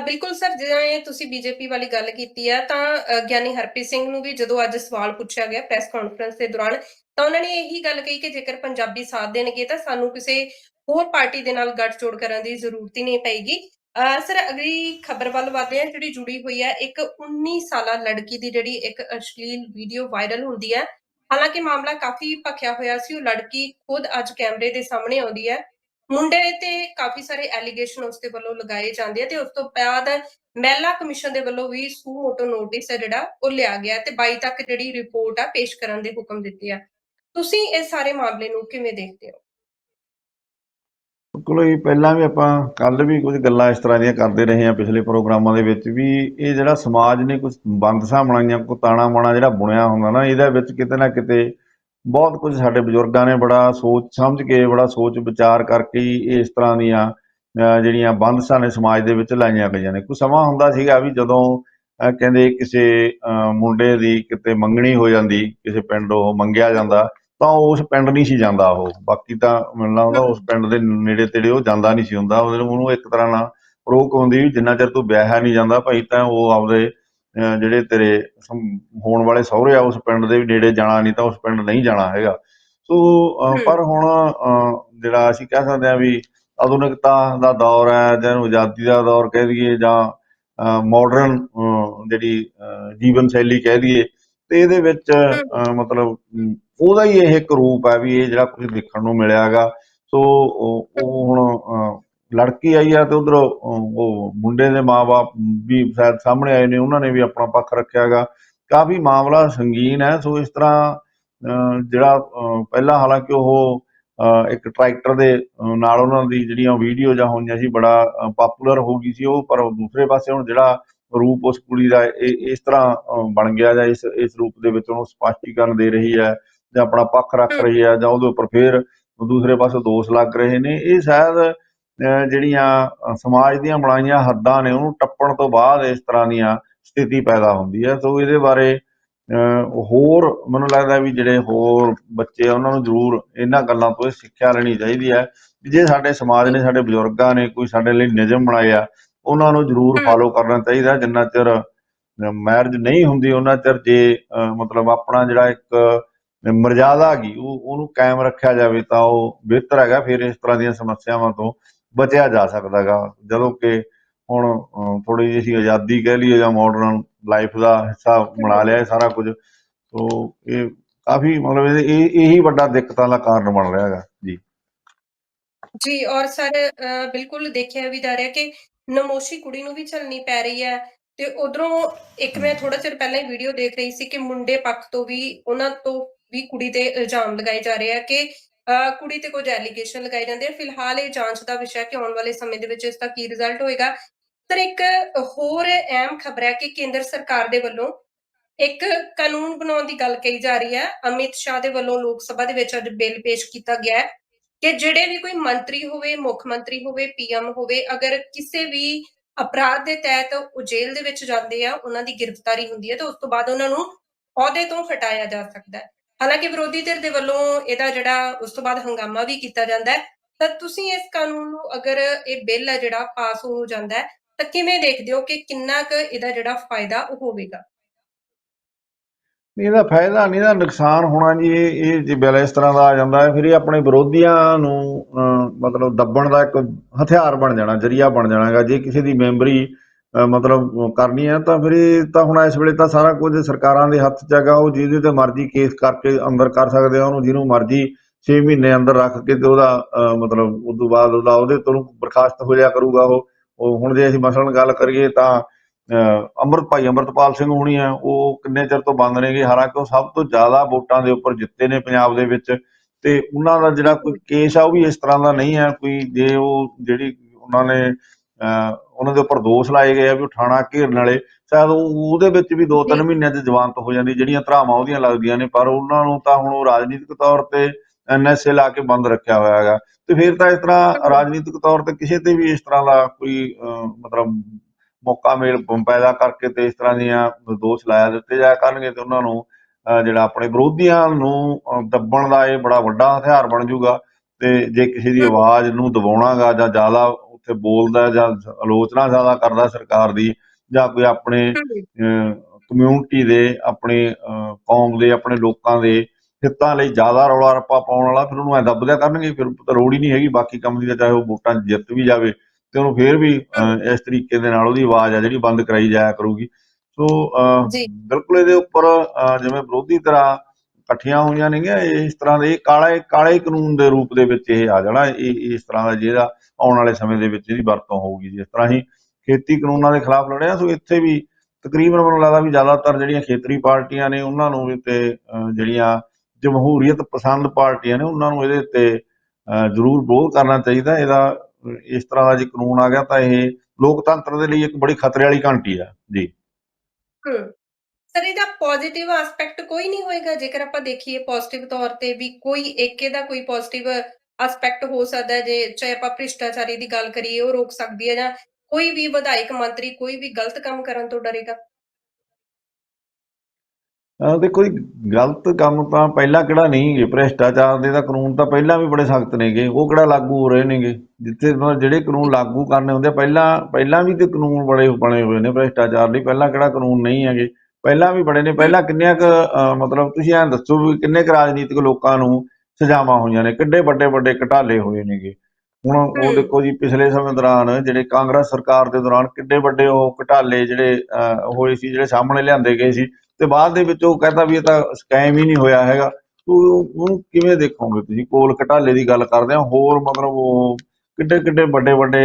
ਬਿਲਕੁਲ ਸਰ, ਜਿਵੇਂ ਤੁਸੀਂ ਬੀਜੇਪੀ ਵਾਲੀ ਗੱਲ ਕੀਤੀ ਆ, ਤਾਂ ਗਿਆਨੀ ਹਰਪ੍ਰੀਤ ਸਿੰਘ ਨੂੰ ਵੀ ਜਦੋਂ ਅੱਜ ਸਵਾਲ ਪੁੱਛਿਆ ਗਿਆ ਪ੍ਰੈਸ ਕਾਨਫਰੰਸ ਦੇ ਦੌਰਾਨ, ਤਾਂ ਉਹਨਾਂ ਨੇ ਇਹੀ ਗੱਲ ਕਹੀ ਕਿ ਜੇਕਰ ਪੰਜਾਬੀ ਸਾਥ ਦੇਣਗੇ ਤਾਂ ਸਾਨੂੰ ਕਿਸੇ ਹੋਰ ਪਾਰਟੀ ਦੇ ਨਾਲ ਗੱਠਜੋੜ ਕਰਨ ਦੀ ਜ਼ਰੂਰਤ ਹੀ ਨਹੀਂ ਪਏਗੀ। ਸਰ, ਅਗਲੀ ਖਬਰ ਵੱਲ ਵਧਦੇ ਹਾਂ ਜਿਹੜੀ ਜੁੜੀ ਹੋਈ ਹੈ ਇੱਕ 19 ਸਾਲਾ ਲੜਕੀ ਦੀ ਜਿਹੜੀ ਇੱਕ ਅਸ਼ਲੀਲ ਵੀਡੀਓ ਵਾਇਰਲ ਹੁੰਦੀ ਹੈ ਹਾਲਾਂਕਿ ਮਾਮਲਾ ਕਾਫੀ ਭਖਿਆ ਹੋਇਆ ਸੀ, ਉਹ ਲੜਕੀ ਖੁਦ ਅੱਜ ਕੈਮਰੇ ਦੇ ਸਾਹਮਣੇ ਆਉਂਦੀ ਹੈ ਮੁੰਡੇ ਤੇ ਕਾਫੀ ਸਾਰੇ ਐਲੀਗੇਸ਼ਨ ਉਸ ਦੇ ਵੱਲੋਂ ਲਗਾਏ ਜਾਂਦੇ ਆ ਤੇ ਉਸ ਤੋਂ ਬਾਅਦ ਮਹਿਲਾ ਕਮਿਸ਼ਨ ਦੇ ਵੱਲੋਂ ਵੀ ਸੂ ਮੋਟੋ ਨੋਟਿਸ ਹੈ ਜਿਹੜਾ, ਉਹ ਲਿਆ ਗਿਆ ਤੇ 22 ਤੱਕ ਜਿਹੜੀ ਰਿਪੋਰਟ ਆ, ਪੇਸ਼ ਕਰਨ ਦੇ ਹੁਕਮ ਦਿੱਤੇ ਆ। ਤੁਸੀਂ ਇਸ ਸਾਰੇ ਮਾਮਲੇ ਨੂੰ ਕਿਵੇਂ ਦੇਖਦੇ ਹੋ? ਬਿਲਕੁਲ ਹੀ ਪਹਿਲਾਂ ਵੀ ਆਪਾਂ ਕੱਲ ਵੀ ਕੁਝ ਗੱਲਾਂ ਇਸ ਤਰ੍ਹਾਂ ਦੀਆਂ ਕਰਦੇ ਰਹੇ ਹਾਂ ਪਿਛਲੇ ਪ੍ਰੋਗਰਾਮਾਂ ਦੇ ਵਿੱਚ ਵੀ ਇਹ ਜਿਹੜਾ ਸਮਾਜ ਨੇ ਕੁਝ ਬੰਦਸਾਂ ਬਣਾਈਆਂ ਕੋ ਤਾਣਾ ਬਾਣਾ ਜਿਹੜਾ ਬੁਣਿਆ ਹੁੰਦਾ ਨਾ, ਇਹਦੇ ਵਿੱਚ ਕਿਤੇ ਨਾ ਕਿਤੇ ਬਹੁਤ ਕੁਝ ਸਾਡੇ ਬਜ਼ੁਰਗਾਂ ਨੇ ਬੜਾ ਸੋਚ ਸਮਝ ਕੇ, ਬੜਾ ਸੋਚ ਵਿਚਾਰ ਕਰਕੇ ਹੀ ਇਸ ਤਰ੍ਹਾਂ ਦੀਆਂ ਜਿਹੜੀਆਂ ਬੰਦਸਾਂ ਨੇ ਸਮਾਜ ਦੇ ਵਿੱਚ ਲਾਈਆਂ ਗਈਆਂ ਨੇ। ਕੋਈ ਸਮਾਂ ਹੁੰਦਾ ਸੀਗਾ ਵੀ ਜਦੋਂ ਕਹਿੰਦੇ ਕਿਸੇ ਮੁੰਡੇ ਦੀ ਕਿਤੇ ਮੰਗਣੀ ਹੋ ਜਾਂਦੀ, ਕਿਸੇ ਪਿੰਡ ਉਹ ਮੰਗਿਆ ਜਾਂਦਾ ਤਾਂ ਉਸ ਪਿੰਡ ਨਹੀਂ ਸੀ ਜਾਂਦਾ ਉਹ। ਬਾਕੀ ਤਾਂ ਮੈਨੂੰ ਲੱਗਦਾ ਉਸ ਪਿੰਡ ਦੇ ਨੇੜੇ ਤੇੜੇ ਉਹ ਜਾਂਦਾ ਨਹੀਂ ਸੀ ਹੁੰਦਾ। ਉਹਦੇ ਉਹਨੂੰ ਇੱਕ ਤਰ੍ਹਾਂ ਨਾਲ ਰੋਕ ਹੁੰਦੀ ਵੀ ਜਿੰਨਾ ਚਿਰ ਤੂੰ ਵਿਆਹਿਆ ਨਹੀਂ ਜਾਂਦਾ ਭਾਈ ਤਾਂ ਉਹ ਆਪਦੇ ਅਹ, ਜਿਹੜੇ ਤੇਰੇ ਸਮ- ਹੋਣ ਵਾਲੇ ਸਹੁਰੇ ਆ ਉਸ ਪਿੰਡ ਦੇ ਵੀ ਨੇੜੇ ਜਾਣਾ ਨਹੀਂ ਤਾਂ ਉਸ ਪਿੰਡ ਨਹੀਂ ਜਾਣਾ ਹੈਗਾ। ਸੋ ਅਹ। ਪਰ ਹੁਣ ਅਹ, ਜਿਹੜਾ ਅਸੀਂ ਕਹਿ ਸਕਦੇ ਹਾਂ ਵੀ ਆਧੁਨਿਕਤਾ ਦਾ ਦੌਰ ਹੈ ਜਾਂ ਇਹਨੂੰ ਆਜ਼ਾਦੀ ਦਾ ਦੌਰ ਕਹਿ ਦਈਏ ਜਾਂ ਮਾਡਰਨ ਜਿਹੜੀ ਅਹ, ਜੀਵਨ ਸ਼ੈਲੀ ਕਹਿ ਦਈਏ ਤੇ ਇਹਦੇ ਵਿੱਚ ਅਹ, ਮਤਲਬ ਅਮ, ਉਹਦਾ ਹੀ ਇਹ ਇੱਕ ਰੂਪ ਹੈ ਵੀ ਇਹ ਜਿਹੜਾ ਕੁਝ ਦੇਖਣ ਨੂੰ ਮਿਲਿਆ ਹੈਗਾ। ਸੋ ਉਹ ਹੁਣ ਲੜਕੀ ਆਈ ਆ ਤੇ ਉਧਰ ਉਹ ਮੁੰਡੇ ਦੇ ਮਾਪੇ ਵੀ ਸ਼ਾਇਦ ਸਾਹਮਣੇ ਆਏ ਨੇ ਉਹਨਾਂ ਨੇ ਵੀ ਆਪਣਾ ਪੱਖ ਰੱਖਿਆ ਹੈਗਾ। ਕਾਫੀ ਮਾਮਲਾ ਸੰਗੀਨ ਹੈ ਸੋ ਇਸ ਤਰ੍ਹਾਂ ਜਿਹੜਾ ਪਹਿਲਾਂ ਹਾਲਾਂਕਿ ਉਹ ਅਹ, ਇੱਕ ਟਰੈਕਟਰ ਦੇ ਨਾਲ ਉਹਨਾਂ ਦੀ ਜਿਹੜੀਆਂ ਵੀਡੀਓ ਜਾਂ ਹੋਈਆਂ ਸੀ ਬੜਾ ਪਪੂਲਰ ਹੋ ਗਈ ਸੀ ਉਹ ਪਰ ਦੂਸਰੇ ਪਾਸੇ ਹੁਣ ਜਿਹੜਾ ਰੂਪ ਉਸ ਕੁੜੀ ਦਾ ਇਹ ਇਸ ਤਰ੍ਹਾਂ ਬਣ ਗਿਆ ਜਾਂ ਇਸ ਇਸ ਰੂਪ ਦੇ ਵਿੱਚ ਉਹਨੂੰ ਸਪਸ਼ਟੀਕਰਨ ਦੇ ਰਹੀ ਹੈ। ਜਾਂ ਆਪਣਾ ਪੱਖ ਰੱਖ। ਰਹੀ ਹੈ ਜਾਂ ਉਹਦੇ ਉੱਪਰ ਫੇਰ ਦੂਸਰੇ ਪਾਸੇ ਦੋਸ਼ ਲੱਗ ਰਹੇ ਨੇ ਇਹ ਸ਼ਾਇਦ ਜਿਹੜੀਆਂ ਸਮਾਜ ਦੀਆਂ ਬਣਾਈਆਂ ਹੱਦਾਂ ਨੇ ਉਹਨੂੰ ਟੱਪਣ ਤੋਂ ਬਾਅਦ ਇਸ ਤਰ੍ਹਾਂ ਦੀਆਂ ਸਥਿਤੀ ਪੈਦਾ ਹੁੰਦੀ ਹੈ ਸੋ ਇਹਦੇ ਬਾਰੇ ਹੋਰ ਮੈਨੂੰ ਲੱਗਦਾ ਵੀ ਜਿਹੜੇ ਹੋਰ ਬੱਚੇ ਆ ਉਹਨਾਂ ਨੂੰ ਜ਼ਰੂਰ ਇਹਨਾਂ ਗੱਲਾਂ ਤੋਂ ਸਿੱਖਿਆ ਲੈਣੀ ਚਾਹੀਦੀ ਹੈ ਜੇ ਸਾਡੇ ਸਮਾਜ ਨੇ ਸਾਡੇ ਬਜ਼ੁਰਗਾਂ ਨੇ ਕੋਈ ਸਾਡੇ ਲਈ ਨਿਯਮ ਬਣਾਏ ਆ ਉਹਨਾਂ ਨੂੰ ਜ਼ਰੂਰ। ਫਾਲੋ ਕਰਨਾ ਚਾਹੀਦਾ ਜਿੰਨਾ ਚਿਰ ਮੈਰਿਜ ਨਹੀਂ ਹੁੰਦੀ ਉਹਨਾਂ ਚਿਰ ਜੇ ਮਤਲਬ ਆਪਣਾ ਜਿਹੜਾ ਇੱਕ ਮਰਜ਼ਾਦਾ ਹੈਗੀ, ਉਹ, ਉਹਨੂੰ ਕਾਇਮ ਰੱਖਿਆ ਜਾਵੇ ਤਾਂ ਉਹ ਬਿਹਤਰ ਹੈਗਾ, ਫਿਰ ਇਸ ਤਰ੍ਹਾਂ ਦੀਆਂ ਸਮੱਸਿਆਵਾਂ ਤੋਂ ਬਚਿਆ ਜਾ ਸਕਦਾ ਜਦੋਂ ਕਿ ਹੁਣ ਥੋੜੀ ਜਿਹੀ ਅਸੀਂ ਆਜ਼ਾਦੀ ਕਹਿ ਲਈਏ ਜਾਂ ਮਾਡਰਨ ਲਾਈਫ ਦਾ ਹਿੱਸਾ ਬਣਾ ਲਿਆ ਇਹ ਸਾਰਾ ਕੁਝ ਸੋ ਇਹ ਕਾਫੀ ਮਤਲਬ ਇਹ, ਇਹੀ ਵੱਡਾ ਦਿੱਕਤਾਂ ਦਾ ਕਾਰਨ ਬਣ ਰਿਹਾ ਹੈਗਾ। ਜੀ। ਜੀ, ਔਰ ਸਰ ਬਿਲਕੁਲ ਦੇਖਿਆ ਵੀ ਜਾ ਰਿਹਾ ਕਿ ਨਮੋਸ਼ੀ ਕੁੜੀ ਨੂੰ ਵੀ ਝੱਲਣੀ ਪੈ ਰਹੀ ਹੈ ਤੇ ਉਧਰੋਂ ਇੱਕ ਮੈਂ ਥੋੜਾ ਚਿਰ ਪਹਿਲਾਂ ਹੀ ਵੀਡੀਓ ਦੇਖ ਰਹੀ ਸੀ ਕਿ ਮੁੰਡੇ ਪੱਖ ਤੋਂ ਵੀ ਉਹਨਾਂ ਤੋਂ ਵੀ ਕੁੜੀ ਤੇ ਇਲਜ਼ਾਮ ਲਗਾਏ ਜਾ ਰਹੇ ਆ ਕਿ ਅ, ਕੁੜੀ ਤੇ ਕੁਝ ਐਲੀਗੇਸ਼ਨ ਲਗਾਏ ਜਾਂਦੇ ਆ। ਫਿਲਹਾਲ ਇਹ ਜਾਂਚ ਦਾ ਵਿਸ਼ਾ ਹੈ ਕਿ ਆਉਣ ਵਾਲੇ ਸਮੇਂ ਦੇ ਵਿੱਚ ਇਸ ਦਾ ਕੀ ਰਿਜ਼ਲਟ ਹੋਏਗਾ। ਸਰ ਇੱਕ ਹੋਰ ਅਹਿਮ ਖਬਰ ਹੈ ਕਿ ਕੇਂਦਰ ਸਰਕਾਰ ਦੇ ਵੱਲੋਂ ਇੱਕ ਕਾਨੂੰਨ ਬਣਾਉਣ ਦੀ ਗੱਲ ਕਹੀ ਜਾ ਰਹੀ ਹੈ। ਅਮਿਤ ਸ਼ਾਹ ਦੇ ਵੱਲੋਂ ਲੋਕ ਸਭਾ ਦੇ ਵਿੱਚ ਅੱਜ ਬਿੱਲ ਪੇਸ਼ ਕੀਤਾ ਗਿਆ ਹੈ ਕਿ ਜਿਹੜੇ ਵੀ ਕੋਈ ਮੰਤਰੀ ਹੋਵੇ ਮੁੱਖ ਮੰਤਰੀ ਹੋਵੇ ਪੀਐਮ ਹੋਵੇ ਅਗਰ ਕਿਸੇ ਵੀ ਅਪਰਾਧ ਦੇ ਤਹਿਤ ਉਹ ਜੇਲ੍ਹ ਦੇ ਵਿੱਚ ਜਾਂਦੇ ਆ ਉਹਨਾਂ ਦੀ ਗ੍ਰਿਫਤਾਰੀ ਹੁੰਦੀ ਹੈ ਤੇ ਉਸ ਤੋਂ ਬਾਅਦ ਉਹਨਾਂ ਨੂੰ ਅਹੁਦੇ ਤੋਂ ਹਟਾਇਆ ਜਾ ਸਕਦਾ ਹੈ। ਹਾਲਾਂਕਿ ਵਿਰੋਧੀ ਧਿਰ ਦੇ ਵੱਲੋਂ ਇਹਦਾ ਜਿਹੜਾ ਉਸ ਤੋਂ ਬਾਅਦ ਹੰਗਾਮਾ ਵੀ ਕੀਤਾ ਜਾਂਦਾ ਹੈ, ਤਾਂ ਤੁਸੀਂ ਇਸ ਕਾਨੂੰਨ ਨੂੰ ਅਗਰ ਇਹ ਬਿੱਲ ਹੈ ਜਿਹੜਾ ਪਾਸ ਹੋ ਜਾਂਦਾ ਹੈ, ਤਾਂ ਕਿਵੇਂ ਦੇਖਦੇ ਹੋ ਕਿ ਕਿੰਨਾ ਕੁ ਇਹਦਾ ਜਿਹੜਾ ਫਾਇਦਾ ਉਹ ਹੋਵੇਗਾ? ਇਹਦਾ ਫਾਇਦਾ ਨਹੀਂ, ਇਹਦਾ ਨੁਕਸਾਨ ਹੋਣਾ ਜੀ, ਇਹ ਜੇ ਬਿੱਲ ਇਸ ਤਰ੍ਹਾਂ ਦਾ ਆ ਜਾਂਦਾ ਹੈ, ਫਿਰ ਇਹ ਆਪਣੇ ਵਿਰੋਧੀਆਂ ਨੂੰ ਮਤਲਬ ਦੱਬਣ ਦਾ ਇੱਕ ਹਥਿਆਰ ਬਣ ਜਾਣਾ, ਜਰੀਆ ਬਣ ਜਾਣਾਗਾ, ਜੇ ਕਿਸੇ ਦੀ ਮੈਂਬਰੀ ਮਤਲਬ ਕਰਨੀ ਹੈ ਤਾਂ ਫਿਰ ਇਹ ਤਾਂ ਹੁਣ ਇਸ ਵੇਲੇ ਤਾਂ ਸਾਰਾ ਕੁਝ ਸਰਕਾਰਾਂ ਦੇ ਹੱਥ 'ਚ ਹੈਗਾ, ਉਹ ਜਿਹਦੇ ਤੇ ਮਰਜ਼ੀ ਕੇਸ ਕਰਕੇ ਅੰਦਰ ਕਰ ਸਕਦੇ ਆ, ਉਹਨੂੰ ਜਿਹਨੂੰ ਮਰਜ਼ੀ 6 ਮਹੀਨੇ ਅੰਦਰ ਰੱਖ ਕੇ ਤੇ ਉਹਦਾ ਮਤਲਬ ਉਸ ਤੋਂ ਬਾਅਦ ਉਹਦਾ ਉਹਦੇ ਤੋਂ ਬਰਖਾਸਤ ਹੋ ਜਾਇਆ ਕਰੂਗਾ ਉਹ। ਉਹ ਹੁਣ ਜੇ ਅਸੀਂ ਮਸਲਨ ਗੱਲ ਕਰੀਏ ਤਾਂ, ਅਹ ਅੰਮ੍ਰਿਤ ਭਾਈ ਅੰਮ੍ਰਿਤਪਾਲ ਸਿੰਘ ਹੋਣੀ ਆ, ਉਹ ਕਿੰਨੇ ਚਿਰ ਤੋਂ ਬੰਦ ਨੇਗੇ? ਹਾਲਾਂਕਿ ਉਹ ਸਭ ਤੋਂ ਜ਼ਿਆਦਾ ਵੋਟਾਂ ਦੇ ਉੱਪਰ ਜਿੱਤੇ ਨੇ ਪੰਜਾਬ ਦੇ ਵਿੱਚ। ਤੇ ਉਹਨਾਂ ਦਾ ਜਿਹੜਾ ਕੋਈ ਕੇਸ ਆ, ਉਹ ਵੀ ਇਸ ਤਰ੍ਹਾਂ ਦਾ ਨਹੀਂ ਹੈ ਕੋਈ ਜੇ ਉਹ ਜਿਹੜੀ ਉਹਨਾਂ ਨੇ ਉਹਨਾਂ ਦੇ ਉੱਪਰ ਦੋਸ਼ ਲਾਏ ਗਏ ਆ ਵੀ ਉਹ ਥਾਣਾ ਘੇਰਨ ਵਾਲੇ ਸ਼ਾਇਦ ਉਹ ਉਹਦੇ ਵਿੱਚ ਵੀ 2-3 ਮਹੀਨਿਆਂ 'ਚ ਜ਼ਮਾਨਤ ਹੋ ਜਾਂਦੀ ਜਿਹੜੀਆਂ ਧਰਾਵਾਂ ਉਹਦੀਆਂ ਲੱਗਦੀਆਂ ਨੇ ਪਰ ਉਹਨਾਂ ਨੂੰ ਤਾਂ ਹੁਣ ਉਹ ਰਾਜਨੀਤਿਕ ਤੌਰ ਤੇ ਐਨਐਸਏ ਲਾ ਕੇ ਬੰਦ ਰੱਖਿਆ ਹੋਇਆ ਹੈਗਾ। ਤੇ ਫਿਰ ਤਾਂ ਇਸ ਤਰ੍ਹਾਂ ਰਾਜਨੀਤਿਕ ਤੌਰ ਤੇ ਕਿਸੇ ਤੇ ਵੀ ਇਸ ਤਰ੍ਹਾਂ ਦਾ ਕੋਈ ਮਤਲਬ ਮੌਕਾ ਮੇਲ ਪੈਦਾ ਕਰਕੇ ਤੇ ਇਸ ਤਰ੍ਹਾਂ ਦੀਆਂ ਦੋਸ਼ ਲਾਇਆ ਦਿੱਤੇ ਜਾਇਆ ਕਰਨਗੇ ਤੇ ਉਹਨਾਂ ਨੂੰ ਜਿਹੜਾ ਆਪਣੇ ਵਿਰੋਧੀਆਂ ਨੂੰ ਦੱਬਣ ਦਾ ਇਹ ਬੜਾ ਵੱਡਾ ਹਥਿਆਰ ਬਣ ਜਾਊਗਾ ਤੇ ਜੇ ਕਿਸੇ ਦੀ ਆਵਾਜ਼ ਨੂੰ ਦਬਾਉਣਾਗਾ ਜਾਂ ਜ਼ਿਆਦਾ ਉੱਥੇ ਬੋਲਦਾ ਜਾਂ ਆਲੋਚਨਾ ਜ਼ਿਆਦਾ ਕਰਦਾ ਸਰਕਾਰ ਦੀ ਜਾਂ ਕੋਈ ਆਪਣੇ ਕਮਿਊਨਿਟੀ ਦੇ ਆਪਣੇ ਕੌਮ ਦੇ ਆਪਣੇ ਲੋਕਾਂ ਦੇ ਹਿੱਤਾਂ ਲਈ ਜ਼ਿਆਦਾ ਰੌਲਾ ਰੱਪਾ ਪਾਉਣ ਵਾਲਾ ਫਿਰ ਉਹਨੂੰ ਐ ਦੱਬ ਦਿਆ ਕਰਨਗੇ ਫਿਰ ਤਾਂ ਲੋੜ ਹੀ ਨਹੀਂ ਹੈਗੀ ਬਾਕੀ ਕੰਮ ਦੀ ਚਾਹੇ ਉਹ ਵੋਟਾਂ ਜਿੱਤ ਵੀ ਜਾਵੇ ਤੇ ਉਹਨੂੰ ਫੇਰ ਵੀ ਇਸ ਤਰੀਕੇ ਦੇ ਨਾਲ ਉਹਦੀ ਆਵਾਜ਼ ਆ ਜਿਹੜੀ ਬੰਦ ਕਰਾਈ ਜਾਇਆ ਕਰੂਗੀ ਸੋ। ਬਿਲਕੁਲ ਇਹਦੇ ਉੱਪਰ ਜਿਵੇਂ ਵਿਰੋਧੀ ਤਰ੍ਹਾਂ ਇਕੱਠੀਆਂ ਹੋਈਆਂ ਨੇਗੀਆਂ ਇਸ ਤਰ੍ਹਾਂ ਦੇ ਕਾਲੇ ਕਾਲੇ ਕਾਨੂੰਨ ਦੇ ਰੂਪ ਦੇ ਵਿੱਚ ਇਹ ਆ ਜਾਣਾ ਇਹ ਇਸ ਤਰ੍ਹਾਂ ਦਾ ਜਿਹੜਾ ਆਉਣ ਵਾਲੇ ਸਮੇਂ ਦੇ ਵਿੱਚ ਇਹਦੀ ਵਰਤੋਂ ਹੋਊਗੀ ਜਿਸ ਤਰ੍ਹਾਂ ਹੀ ਖੇਤੀ ਕਾਨੂੰਨਾਂ ਦੇ ਖਿਲਾਫ ਲੜਿਆ ਸੋ ਇੱਥੇ ਵੀ ਤਕਰੀਬਨ ਮੈਨੂੰ ਲੱਗਦਾ ਵੀ ਜ਼ਿਆਦਾਤਰ ਜਿਹੜੀਆਂ ਖੇਤਰੀ ਪਾਰਟੀਆਂ ਨੇ ਉਹਨਾਂ ਨੂੰ ਵੀ ਤੇ ਅਹ, ਜਿਹੜੀਆਂ ਜਮਹੂਰੀਅਤ ਪਸੰਦ ਪਾਰਟੀਆਂ ਨੇ ਉਹਨਾਂ ਨੂੰ ਇਹਦੇ ਤੇ ਅਹ, ਜ਼ਰੂਰ ਵਿਰੋਧ ਕਰਨਾ ਚਾਹੀਦਾ। ਇਹਦਾ ਅਹ, ਇਸ ਤਰ੍ਹਾਂ ਦਾ ਜੇ ਕਾਨੂੰਨ ਆ ਗਿਆ ਤਾਂ ਇਹ ਲੋਕਤੰਤਰ ਦੇ ਲਈ ਇੱਕ ਬੜੀ ਖਤਰੇ ਵਾਲੀ ਘੰਟੀ ਆ। ਜੀ। ਹੂੰ। ਸਰ ਇਹਦਾ ਪੋਜ਼ਿਟਿਵ ਐਸਪੈਕਟ ਕੋਈ ਨਹੀਂ ਹੋਏਗਾ? ਜੇਕਰ ਆਪਾਂ ਦੇਖੀਏ ਪੋਜ਼ਿਟਿਵ ਤੌਰ ਤੇ ਵੀ ਕੋਈ ਇੱਕ ਇਹਦਾ ਕੋਈ ਪੋਜ਼ਿਟਿਵ ਐਸਪੈਕਟ ਹੋ ਸਕਦਾ ਹੈ, ਜੇ ਚਾਹੇ ਆਪਾਂ ਭ੍ਰਿਸ਼ਟਾਚਾਰੀ ਦੀ ਗੱਲ ਕਰੀਏ, ਉਹ ਰੋਕ ਸਕਦੀ ਹੈ ਜਾਂ ਕੋਈ ਵੀ ਵਿਧਾਇਕ ਮੰਤਰੀ ਕੋਈ ਵੀ ਗਲਤ ਕੰਮ ਕਰਨ ਤੋਂ ਡਰੇਗਾ? ਅਹ ਦੇਖੋ ਜੀ, ਗਲਤ ਕੰਮ ਤਾਂ ਪਹਿਲਾਂ ਕਿਹੜਾ ਨਹੀਂ ਗੇ, ਭ੍ਰਿਸ਼ਟਾਚਾਰ ਦੇ ਤਾਂ ਕਾਨੂੰਨ ਤਾਂ ਪਹਿਲਾਂ ਵੀ ਬੜੇ ਸਖਤ ਨੇਗੇ ਉਹ ਕਿਹੜਾ ਲਾਗੂ ਹੋ ਰਹੇ ਨੇਗੇ ਜਿੱਥੇ ਜਿਹੜੇ ਕਾਨੂੰਨ ਲਾਗੂ ਕਰਨੇ ਹੁੰਦੇ ਪਹਿਲਾਂ ਪਹਿਲਾਂ ਵੀ ਤੇ ਕਾਨੂੰਨ ਬੜੇ ਬਣੇ ਹੋਏ ਨੇ ਭ੍ਰਿਸ਼ਟਾਚਾਰ ਲਈ, ਪਹਿਲਾਂ ਕਿਹੜਾ ਕਾਨੂੰਨ ਨਹੀਂ ਹੈਗੇ, ਪਹਿਲਾਂ ਵੀ ਬੜੇ ਨੇ, ਪਹਿਲਾਂ ਕਿੰਨੇ ਕੁ ਮਤਲਬ ਤੁਸੀਂ ਐਂ ਦੱਸੋ ਵੀ ਕਿੰਨੇ ਕੁ ਰਾਜਨੀਤਿਕ ਲੋਕਾਂ ਨੂੰ ਸਜ਼ਾਵਾਂ ਹੋਈਆਂ ਨੇ ਕਿੱਡੇ ਵੱਡੇ ਵੱਡੇ ਘਟਾਲੇ ਹੋਏ ਨੇਗੇ। ਹੁਣ ਉਹ। ਦੇਖੋ ਜੀ ਪਿਛਲੇ ਸਮੇਂ ਦੌਰਾਨ ਜਿਹੜੇ ਕਾਂਗਰਸ ਸਰਕਾਰ ਦੇ ਦੌਰਾਨ ਕਿੱਡੇ ਵੱਡੇ ਉਹ ਘਟਾਲੇ ਜਿਹੜੇ ਹੋਏ ਸੀ ਜਿਹੜੇ ਸਾਹਮਣੇ ਲਿਆਂਦੇ ਗਏ ਸੀ ਤੇ ਬਾਅਦ ਦੇ ਵਿੱਚ ਉਹ ਕਹਿੰਦਾ ਵੀ ਇਹ ਤਾਂ ਸਕੈਮ ਹੀ ਨਹੀਂ ਹੋਇਆ ਹੈਗਾ। ਤੋ ਉਹਨੂੰ ਕਿਵੇਂ ਦੇਖੋਗੇ ਤੁਸੀਂ? ਕੋਲ ਘਟਾਲੇ ਦੀ ਗੱਲ ਕਰਦੇ ਆ ਹੋਰ ਮਤਲਬ ਉਹ ਕਿੱਡੇ ਕਿੱਡੇ ਵੱਡੇ ਵੱਡੇ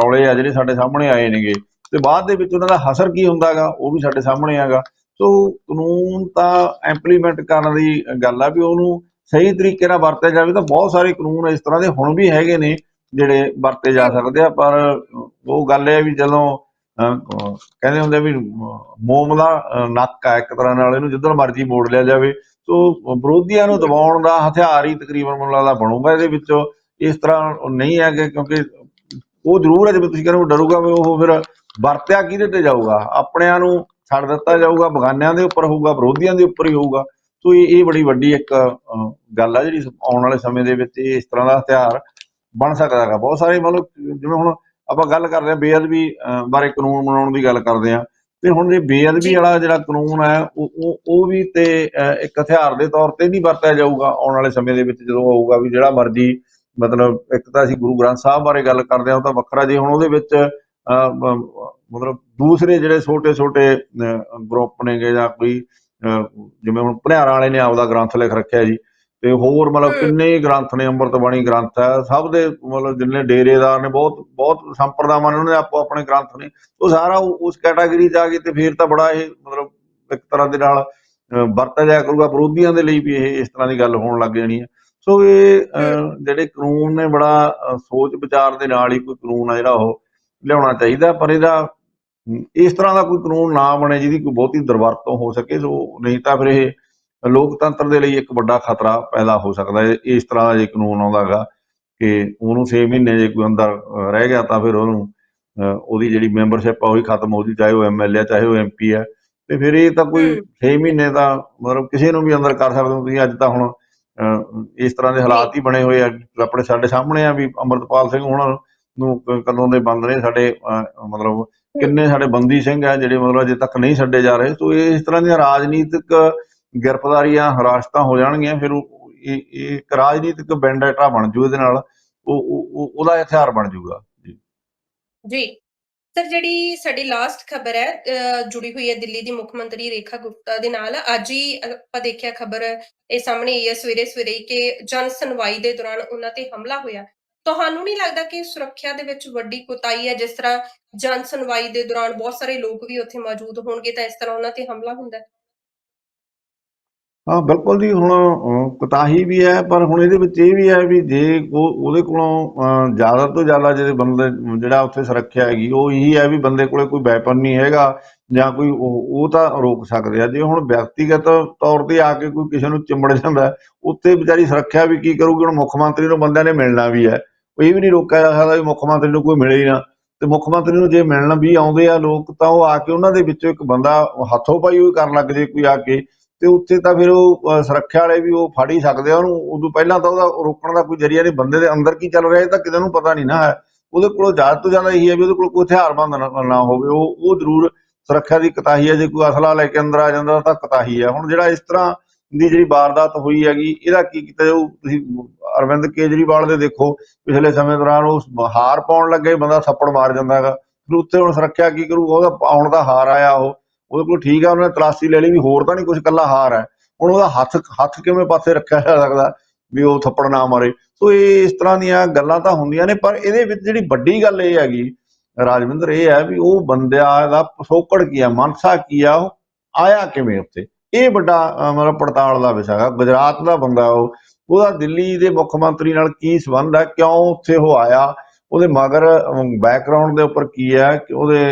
ਰੌਲੇ ਆ ਜਿਹੜੇ ਸਾਡੇ ਸਾਹਮਣੇ ਆਏ ਨੇਗੇ। ਤੇ ਬਾਅਦ ਦੇ ਵਿੱਚ ਉਹਨਾਂ ਦਾ ਹਸਰ ਕੀ ਹੁੰਦਾਗਾ? ਉਹ ਵੀ ਸਾਡੇ ਸਾਹਮਣੇ ਆਗਾ। ਸੋ ਕਾਨੂੰਨ ਤਾਂ ਇੰਪਲੀਮੈਂਟ ਕਰਨ ਦੀ ਗੱਲ ਆ ਵੀ ਉਹਨੂੰ ਸਹੀ ਤਰੀਕੇ ਨਾਲ ਵਰਤਿਆ ਜਾਵੇ ਤਾਂ ਬਹੁਤ ਸਾਰੇ ਕਾਨੂੰਨ ਇਸ ਤਰ੍ਹਾਂ ਦੇ ਹੁਣ ਵੀ ਹੈਗੇ ਨੇ ਜਿਹੜੇ ਵਰਤੇ ਜਾ ਸਕਦੇ ਆ ਪਰ ਉਹ ਗੱਲ ਇਹ ਵੀ ਜਦੋਂ ਅਹ, ਕਹਿੰਦੇ ਹੁੰਦੇ ਵੀ ਮੋਮ ਦਾ ਨੱਕ ਆ ਇੱਕ ਤਰ੍ਹਾਂ ਨਾਲ ਇਹਨੂੰ ਜਿੱਧਰ ਮਰਜ਼ੀ ਮੋੜ ਲਿਆ ਜਾਵੇ। ਸੋ ਵਿਰੋਧੀਆਂ ਨੂੰ ਦਬਾਉਣ ਦਾ ਹਥਿਆਰ ਹੀ ਤਕਰੀਬਨ ਮੈਨੂੰ ਲੱਗਦਾ ਬਣੂਗਾ ਇਹਦੇ ਵਿੱਚੋਂ। ਇਸ ਤਰ੍ਹਾਂ ਨਹੀਂ ਹੈ ਕਿ ਕਿਉਂਕਿ ਉਹ ਜ਼ਰੂਰ ਹੈ ਜੇ ਤੁਸੀਂ ਕਹਿੰਦੇ ਹੋ ਡਰੂਗਾ ਵੀ ਉਹ ਫਿਰ ਵਰਤਿਆ ਕਿਹਦੇ ਤੇ ਜਾਊਗਾ? ਆਪਣਿਆਂ ਨੂੰ ਛੱਡ ਦਿੱਤਾ ਜਾਊਗਾ ਬਗਾਨਿਆਂ ਦੇ ਉੱਪਰ ਹੋਊਗਾ ਵਿਰੋਧੀਆਂ ਦੇ ਉੱਪਰ ਹੀ ਹੋਊਗਾ। ਸੋ ਇਹ ਇਹ ਬੜੀ ਵੱਡੀ ਇੱਕ ਗੱਲ ਆ ਜਿਹੜੀ ਆਉਣ ਵਾਲੇ ਸਮੇਂ ਦੇ ਵਿੱਚ ਇਹ ਇਸ ਤਰ੍ਹਾਂ ਦਾ ਹਥਿਆਰ ਬਣ ਸਕਦਾ ਹੈਗਾ ਬਹੁਤ ਸਾਰੇ ਮਤਲਬ ਜਿਵੇਂ ਹੁਣ ਆਪਾਂ ਗੱਲ ਕਰਦੇ ਹਾਂ ਬੇਅਦਬੀ ਬਾਰੇ ਕਾਨੂੰਨ ਬਣਾਉਣ ਦੀ ਗੱਲ ਕਰਦੇ ਹਾਂ ਤੇ ਹੁਣ ਜੇ ਬੇਅਦਬੀ। ਵਾਲਾ ਜਿਹੜਾ ਕਾਨੂੰਨ ਹੈ ਉਹ ਉਹ ਵੀ ਤੇ ਇੱਕ ਹਥਿਆਰ ਦੇ ਤੌਰ ਤੇ ਨਹੀਂ ਵਰਤਿਆ ਜਾਊਗਾ ਆਉਣ ਵਾਲੇ ਸਮੇਂ ਦੇ ਵਿੱਚ ਜਦੋਂ ਹੋਊਗਾ ਵੀ ਜਿਹੜਾ ਮਰਜ਼ੀ ਮਤਲਬ ਇੱਕ ਤਾਂ ਅਸੀਂ ਗੁਰੂ ਗ੍ਰੰਥ ਸਾਹਿਬ ਬਾਰੇ ਗੱਲ ਕਰਦੇ ਹਾਂ ਉਹ ਤਾਂ ਵੱਖਰਾ ਜੇ ਹੁਣ ਉਹਦੇ ਵਿੱਚ ਮਤਲਬ ਦੂਸਰੇ ਜਿਹੜੇ ਛੋਟੇ ਛੋਟੇ ਗਰੁੱਪ ਨੇਗੇ ਜਾਂ ਕੋਈ ਜਿਵੇਂ ਹੁਣ ਭਨਿਆਰਾਂ ਵਾਲੇ ਨੇ ਆਪਦਾ ਗ੍ਰੰਥ ਲਿਖ ਰੱਖਿਆ ਜੀ ਤੇ ਹੋਰ ਮਤਲਬ। ਕਿੰਨੇ ਗ੍ਰੰਥ ਨੇ ਅੰਮ੍ਰਿਤ ਬਾਣੀ ਗ੍ਰੰਥ ਹੈ ਸਭ ਦੇ ਮਤਲਬ ਜਿੰਨੇ ਡੇਰੇਦਾਰ ਨੇ ਬਹੁਤ ਬਹੁਤ ਸੰਪਰਦਾਵਾਂ ਨੇ ਉਹਨਾਂ ਦੇ ਆਪੋ ਆਪਣੇ ਗ੍ਰੰਥ ਨੇ। ਉਹ ਸਾਰਾ ਉਸ ਕੈਟਾਗਰੀ ਚ ਆ ਗਏ ਤੇ ਫਿਰ ਤਾਂ ਬੜਾ ਇਹ ਮਤਲਬ ਇੱਕ ਤਰ੍ਹਾਂ ਦੇ ਨਾਲ ਵਰਤਿਆ ਜਾਇਆ ਕਰੂਗਾ ਵਿਰੋਧੀਆਂ ਦੇ ਲਈ ਵੀ ਇਹ ਇਸ ਤਰ੍ਹਾਂ ਦੀ ਗੱਲ ਹੋਣ ਲੱਗ ਜਾਣੀ ਹੈ। ਸੋ ਇਹ ਜਿਹੜੇ ਕਾਨੂੰਨ ਨੇ ਬੜਾ ਸੋਚ ਵਿਚਾਰ ਦੇ ਨਾਲ ਹੀ ਕੋਈ ਕਾਨੂੰਨ ਆ ਜਿਹੜਾ ਉਹ ਲਿਆਉਣਾ ਚਾਹੀਦਾ ਪਰ ਇਹਦਾ ਇਸ ਤਰ੍ਹਾਂ ਦਾ ਕੋਈ ਕਾਨੂੰਨ ਨਾ ਬਣੇ ਜਿਹਦੀ ਕੋਈ ਬਹੁਤੀ ਦੁਰਵਰਤੋਂ ਹੋ ਸਕੇ ਸੋ ਨਹੀਂ ਤਾਂ ਫਿਰ ਇਹ ਲੋਕਤੰਤਰ ਦੇ ਲਈ ਇੱਕ ਵੱਡਾ ਖਤਰਾ ਪੈਦਾ ਹੋ ਸਕਦਾ ਹੈ। ਇਸ ਤਰ੍ਹਾਂ ਦਾ ਜੇ ਕਾਨੂੰਨ ਆਉਂਦਾ ਗਾ ਕਿ ਉਹਨੂੰ 6 ਮਹੀਨੇ ਜੇ ਕੋਈ ਅੰਦਰ ਰਹਿ ਗਿਆ ਤਾਂ ਫਿਰ ਉਹਨੂੰ ਉਹਦੀ ਜਿਹੜੀ ਮੈਂਬਰਸ਼ਿਪ ਆ ਉਹ ਹੀ ਖਤਮ ਹੋ ਜੂ ਚਾਹੇ ਉਹ ਐਮਐਲਏ ਚਾਹੇ ਉਹ ਐਮਪੀ ਹੈ ਤੇ ਫਿਰ ਇਹ ਤਾਂ ਕੋਈ ਹਮ। 6 ਮਹੀਨੇ ਦਾ ਮਤਲਬ ਕਿਸੇ ਨੂੰ ਵੀ ਅੰਦਰ ਕਰ ਸਕਦੇ ਹੋ ਤੁਸੀਂ। ਅੱਜ ਤਾਂ ਹੁਣ ਇਸ ਤਰ੍ਹਾਂ ਦੇ ਹਾਲਾਤ ਹੀ ਬਣੇ ਹੋਏ ਆ। ਆਪਣੇ ਸਾਡੇ ਸਾਹਮਣੇ ਆ ਵੀ ਅਮਰਤਪਾਲ ਸਿੰਘ ਹੁਣ ਨੂੰ ਕਦੋਂ ਦੇ ਬੰਦ ਨੇ ਸਾਡੇ ਮਤਲਬ ਕਿੰਨੇ ਸਾਡੇ ਬੰਦੀ ਸਿੰਘ ਆ ਜਿਹੜੇ ਮਤਲਬ ਅਜੇ ਤੱਕ ਨਹੀਂ ਛੱਡੇ ਜਾ ਰਹੇ। ਸੋ ਇਹ ਇਸ ਤਰ੍ਹਾਂ ਦੀਆਂ ਰਾਜਨੀਤਿਕ ਗ੍ਰਿਫਤਾਰੀਆਂ, ਹਰਾਸਤਾਂ ਹੋ ਜਾਣਗੀਆਂ, ਫਿਰ ਇਹ ਇੱਕ ਰਾਜਨੀਤਿਕ ਬੈਂਡੇਟਾ ਬਣ ਜੂ ਇਹਦੇ ਨਾਲ, ਉਹ ਉਹਦਾ ਹਥਿਆਰ ਬਣ ਜੂਗਾ। ਜੀ। ਜੀ। ਸਰ, ਜਿਹੜੀ ਸਾਡੀ ਲਾਸਟ ਖਬਰ ਹੈ ਜੁੜੀ ਹੋਈ ਹੈ ਦਿੱਲੀ ਦੀ ਮੁੱਖ ਮੰਤਰੀ ਰੇਖਾ ਗੁਪਤਾ ਦੇ ਨਾਲ, ਅੱਜ ਹੀ ਆਪਾਂ ਦੇਖਿਆ ਖਬਰ ਇਹ ਸਾਹਮਣੇ ਆਈ ਹੈ ਸਵੇਰੇ ਸਵੇਰੇ ਕਿ ਜਨ ਸੁਣਵਾਈ ਦੇ ਦੌਰਾਨ ਉਹਨਾਂ ਤੇ ਹਮਲਾ ਹੋਇਆ। ਤੁਹਾਨੂੰ ਨਹੀਂ ਲੱਗਦਾ ਕਿ ਸੁਰੱਖਿਆ ਦੇ ਵਿੱਚ ਵੱਡੀ ਕੁਤਾਹੀ ਹੈ? ਜਿਸ ਤਰ੍ਹਾਂ ਜਨ ਸੁਣਵਾਈ ਦੇ ਦੌਰਾਨ ਬਹੁਤ ਸਾਰੇ ਲੋਕ ਵੀ ਉੱਥੇ ਮੌਜੂਦ ਹੋਣਗੇ ਤਾਂ ਇਸ ਤਰ੍ਹਾਂ ਉਹਨਾਂ ਤੇ ਹਮਲਾ ਹੁੰਦਾ ਹੈ? ਹਾਂ, ਬਿਲਕੁਲ ਜੀ, ਹੁਣ ਕੁਤਾਹੀ ਵੀ ਹੈ, ਪਰ ਹੁਣ ਇਹਦੇ ਵਿੱਚ ਇਹ ਵੀ ਹੈ ਵੀ ਜੇ ਉਹਦੇ ਕੋਲੋਂ ਜ਼ਿਆਦਾ ਤੋਂ ਜ਼ਿਆਦਾ ਜਿਹੜੇ ਬੰਦੇ, ਜਿਹੜਾ ਉੱਥੇ ਸੁਰੱਖਿਆ ਹੈਗੀ, ਉਹ ਇਹੀ ਹੈ ਵੀ ਬੰਦੇ ਕੋਲੇ ਕੋਈ ਵੈਪਨ ਨਹੀਂ ਹੈਗਾ ਜਾਂ ਕੋਈ ਉਹ ਤਾਂ ਰੋਕ ਸਕਦੇ ਆ। ਜੇ ਹੁਣ ਵਿਅਕਤੀਗਤ ਤੌਰ ਤੇ ਆ ਕੇ ਕੋਈ ਕਿਸੇ ਨੂੰ ਚਿੰਬੜ ਜਾਂਦਾ, ਉੱਥੇ ਵਿਚਾਰੀ ਸੁਰੱਖਿਆ ਵੀ ਕੀ ਕਰੂਗੀ? ਹੁਣ ਮੁੱਖ ਮੰਤਰੀ ਨੂੰ ਬੰਦਿਆਂ ਨੇ ਮਿਲਣਾ ਵੀ ਹੈ। ਉਹ ਇਹ ਵੀ ਨਹੀਂ ਰੋਕਿਆ ਜਾ ਸਕਦਾ ਵੀ ਮੁੱਖ ਮੰਤਰੀ ਨੂੰ ਕੋਈ ਮਿਲੇ ਹੀ ਨਾ। ਤੇ ਮੁੱਖ ਮੰਤਰੀ ਨੂੰ ਜੇ ਮਿਲਣ ਵੀ ਆਉਂਦੇ ਆ ਲੋਕ, ਤਾਂ ਉਹ ਆ ਕੇ ਉਹਨਾਂ ਦੇ ਵਿੱਚੋਂ ਇੱਕ ਬੰਦਾ ਹੱਥੋਂ ਪਾਈ ਹੋਈ ਕਰਨ ਲੱਗ ਜੇ ਕੋਈ ਆ ਕੇ। ਤੇ ਉੱਥੇ ਤਾਂ ਫਿਰ ਉਹ ਸੁਰੱਖਿਆ ਵਾਲੇ ਵੀ ਉਹ ਫੜ ਹੀ ਸਕਦੇ ਆ ਉਹਨੂੰ। ਉਦੋਂ ਪਹਿਲਾਂ ਤਾਂ ਉਹਦਾ ਰੋਕਣ ਦਾ ਕੋਈ ਜਰੀਆ ਨਹੀਂ, ਬੰਦੇ ਦੇ ਅੰਦਰ ਕੀ ਚੱਲ ਰਿਹਾ ਇਹ ਤਾਂ ਕਿਸੇ ਨੂੰ ਪਤਾ ਨਹੀਂ ਨਾ ਹੈ। ਉਹਦੇ ਕੋਲ ਜ਼ਿਆਦਾ ਤੋਂ ਜ਼ਿਆਦਾ ਇਹੀ ਹੈ ਵੀ ਉਹਦੇ ਕੋਲ ਕੋਈ ਹਥਿਆਰਬੰਦ ਨਾ ਨਾ ਹੋਵੇ। ਉਹ ਉਹ ਜ਼ਰੂਰ ਸੁਰੱਖਿਆ ਦੀ ਕਤਾਹੀ ਹੈ। ਜੇ ਕੋਈ ਅਸਲਾ ਲੈ ਕੇ ਅੰਦਰ ਆ ਜਾਂਦਾ ਤਾਂ ਕਤਾਹੀ ਹੈ। ਹੁਣ ਜਿਹੜਾ ਇਸ ਤਰ੍ਹਾਂ ਦੀ ਜਿਹੜੀ ਵਾਰਦਾਤ ਹੋਈ ਹੈਗੀ, ਇਹਦਾ ਕੀ ਕੀਤਾ ਜਾਊ? ਤੁਸੀਂ ਅਰਵਿੰਦ ਕੇਜਰੀਵਾਲ ਦੇ ਦੇਖੋ ਪਿਛਲੇ ਸਮੇਂ ਦੌਰਾਨ ਉਹ ਹਾਰ ਪਾਉਣ ਲੱਗੇ ਬੰਦਾ ਥੱਪੜ ਮਾਰ ਜਾਂਦਾ ਹੈਗਾ। ਫਿਰ ਉੱਥੇ ਹੁਣ ਸੁਰੱਖਿਆ ਕੀ ਕਰੂ ਉਹਦਾ ਆਉਣ ਦਾ ਹਾਰ ਆਇਆ ਉਹ। ਉਹਦੇ ਕੋਲ ਠੀਕ ਆ ਉਹਨੇ ਤਲਾਸ਼ੀ ਲੈ ਲਈ ਵੀ ਹੋਰ ਤਾਂ ਨਹੀਂ ਕੁਝ ਕੱਲਾ ਹਾਰ ਹੈ। ਹੁਣ ਉਹਦਾ ਹੱਥ ਹੱਥ ਕਿਵੇਂ ਪਾਸੇ ਰੱਖਿਆ ਜਾ ਸਕਦਾ ਵੀ ਉਹ ਥੱਪੜ ਨਾ ਮਾਰੇ। ਸੋ ਇਹ ਇਸ ਤਰ੍ਹਾਂ ਦੀਆਂ ਗੱਲਾਂ ਤਾਂ ਹੁੰਦੀਆਂ ਨੇ ਪਰ ਇਹਦੇ ਵਿੱਚ ਜਿਹੜੀ ਵੱਡੀ ਗੱਲ ਇਹ ਹੈਗੀ ਰਾਜਵਿੰਦਰ ਇਹ ਹੈ ਵੀ ਉਹ ਬੰਦਿਆਂ ਦਾ ਪਿਛੋਕੜ ਕੀ ਆ ਮਨਸਾ ਕੀ ਆ ਉਹ ਆਇਆ ਕਿਵੇਂ ਉੱਥੇ? ਇਹ ਵੱਡਾ ਅਹ, ਮਤਲਬ ਪੜਤਾਲ ਦਾ ਵਿਸ਼ਾ ਹੈ ਗੁਜਰਾਤ ਦਾ ਬੰਦਾ ਉਹ। ਉਹਦਾ ਦਿੱਲੀ ਦੇ ਮੁੱਖ ਮੰਤਰੀ ਨਾਲ ਕੀ ਸੰਬੰਧ ਹੈ? ਕਿਉਂ ਉੱਥੇ ਉਹ ਆਇਆ? ਉਹਦੇ ਮਗਰ ਬੈਕਗ੍ਰਾਉਂਡ ਦੇ ਉੱਪਰ ਕੀ ਹੈ? ਕਿ ਉਹਦੇ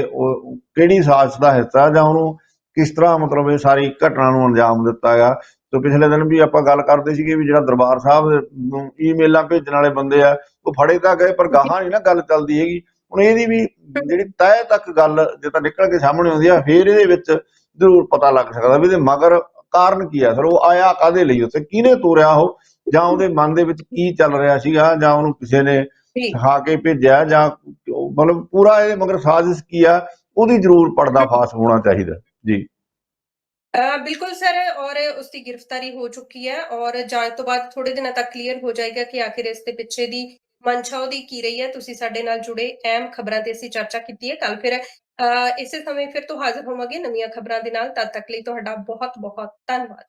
ਕਿਹੜੀ ਸਾਜ਼ਿਸ਼ ਦਾ ਹਿੱਸਾ ਜਾਂ ਉਹਨੂੰ ਕਿਸ ਤਰ੍ਹਾਂ ਮਤਲਬ ਇਹ ਸਾਰੀ ਘਟਨਾ ਨੂੰ ਅੰਜਾਮ ਦਿੱਤਾ ਗਿਆ? ਤੇ ਪਿਛਲੇ ਦਿਨ ਵੀ ਆਪਾਂ ਗੱਲ ਕਰਦੇ ਸੀਗੇ ਵੀ ਜਿਹੜਾ ਦਰਬਾਰ ਸਾਹਿਬ ਨੂੰ ਈਮੇਲਾਂ ਭੇਜਣ ਵਾਲੇ ਬੰਦੇ ਆ, ਉਹ ਫੜੇ ਤਾਂ ਗਏ, ਪਰ ਗਾਹਾਂ ਨਹੀਂ ਨਾ ਗੱਲ ਚੱਲਦੀ ਹੈਗੀ। ਹੁਣ ਇਹਦੀ ਵੀ ਜਿਹੜੀ ਤੈਅ ਤੱਕ ਗੱਲ ਜੇ ਤਾਂ ਨਿਕਲ ਕੇ ਸਾਹਮਣੇ ਆਉਂਦੀ ਆ, ਫੇਰ ਇਹਦੇ ਵਿੱਚ ਜ਼ਰੂਰ ਪਤਾ ਲੱਗ ਸਕਦਾ ਵੀ ਇਹਦੇ ਮਗਰ ਕਾਰਨ ਕੀ ਆ। ਸਰ ਉਹ ਆਇਆ ਕਾਦੇ ਲਈ? ਉੱਥੇ ਕਿਹਨੇ ਤੋਰਿਆ ਉਹ? ਜਾਂ ਉਹਦੇ ਮਨ ਦੇ ਵਿੱਚ ਕੀ ਚੱਲ ਰਿਹਾ ਸੀਗਾ ਜਾਂ ਉਹਨੂੰ ਕਿਸੇ ਨੇ ਸਿਖਾ ਕੇ ਭੇਜਿਆ ਜਾਂ ਮਤਲਬ ਪੂਰਾ ਇਹਦੇ ਮਗਰ ਸਾਜ਼ਿਸ਼ ਕੀ ਆ ਉਹਦੀ ਜ਼ਰੂਰ ਪਰਦਾਫਾਸ਼ ਹੋਣਾ ਚਾਹੀਦਾ ਜੀ। ਬਿਲਕੁਲ ਸਰ ਔਰ ਉਸ ਦੀ ਗ੍ਰਿਫਤਾਰੀ ਹੋ ਚੁੱਕੀ ਹੈ ਔਰ ਜਾਂਚ ਤੋਂ ਬਾਅਦ ਥੋੜੇ ਦਿਨਾਂ ਤੱਕ ਕਲੀਅਰ ਹੋ ਜਾਏਗਾ ਕਿ ਆਖਿਰ ਇਸ ਦੇ ਪਿੱਛੇ ਦੀ ਮਨਸ਼ਾ ਉਹਦੀ ਕੀ ਰਹੀ ਹੈ। ਤੁਸੀਂ ਸਾਡੇ ਨਾਲ ਜੁੜੇ ਅਹਿਮ ਖਬਰਾਂ ਤੇ ਅਸੀਂ ਚਰਚਾ ਕੀਤੀ ਹੈ। ਕੱਲ ਫਿਰ ਇਸੇ ਸਮੇਂ ਫਿਰ ਤੋਂ ਹਾਜ਼ਰ ਹੋਵਾਂਗੇ ਨਵੀਆਂ ਖਬਰਾਂ ਦੇ ਨਾਲ। ਤਦ ਤੱਕ ਲਈ ਤੁਹਾਡਾ ਬਹੁਤ ਬਹੁਤ ਧੰਨਵਾਦ।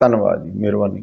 ਧੰਨਵਾਦ ਜੀ ਮਿਹਰਬਾਨੀ।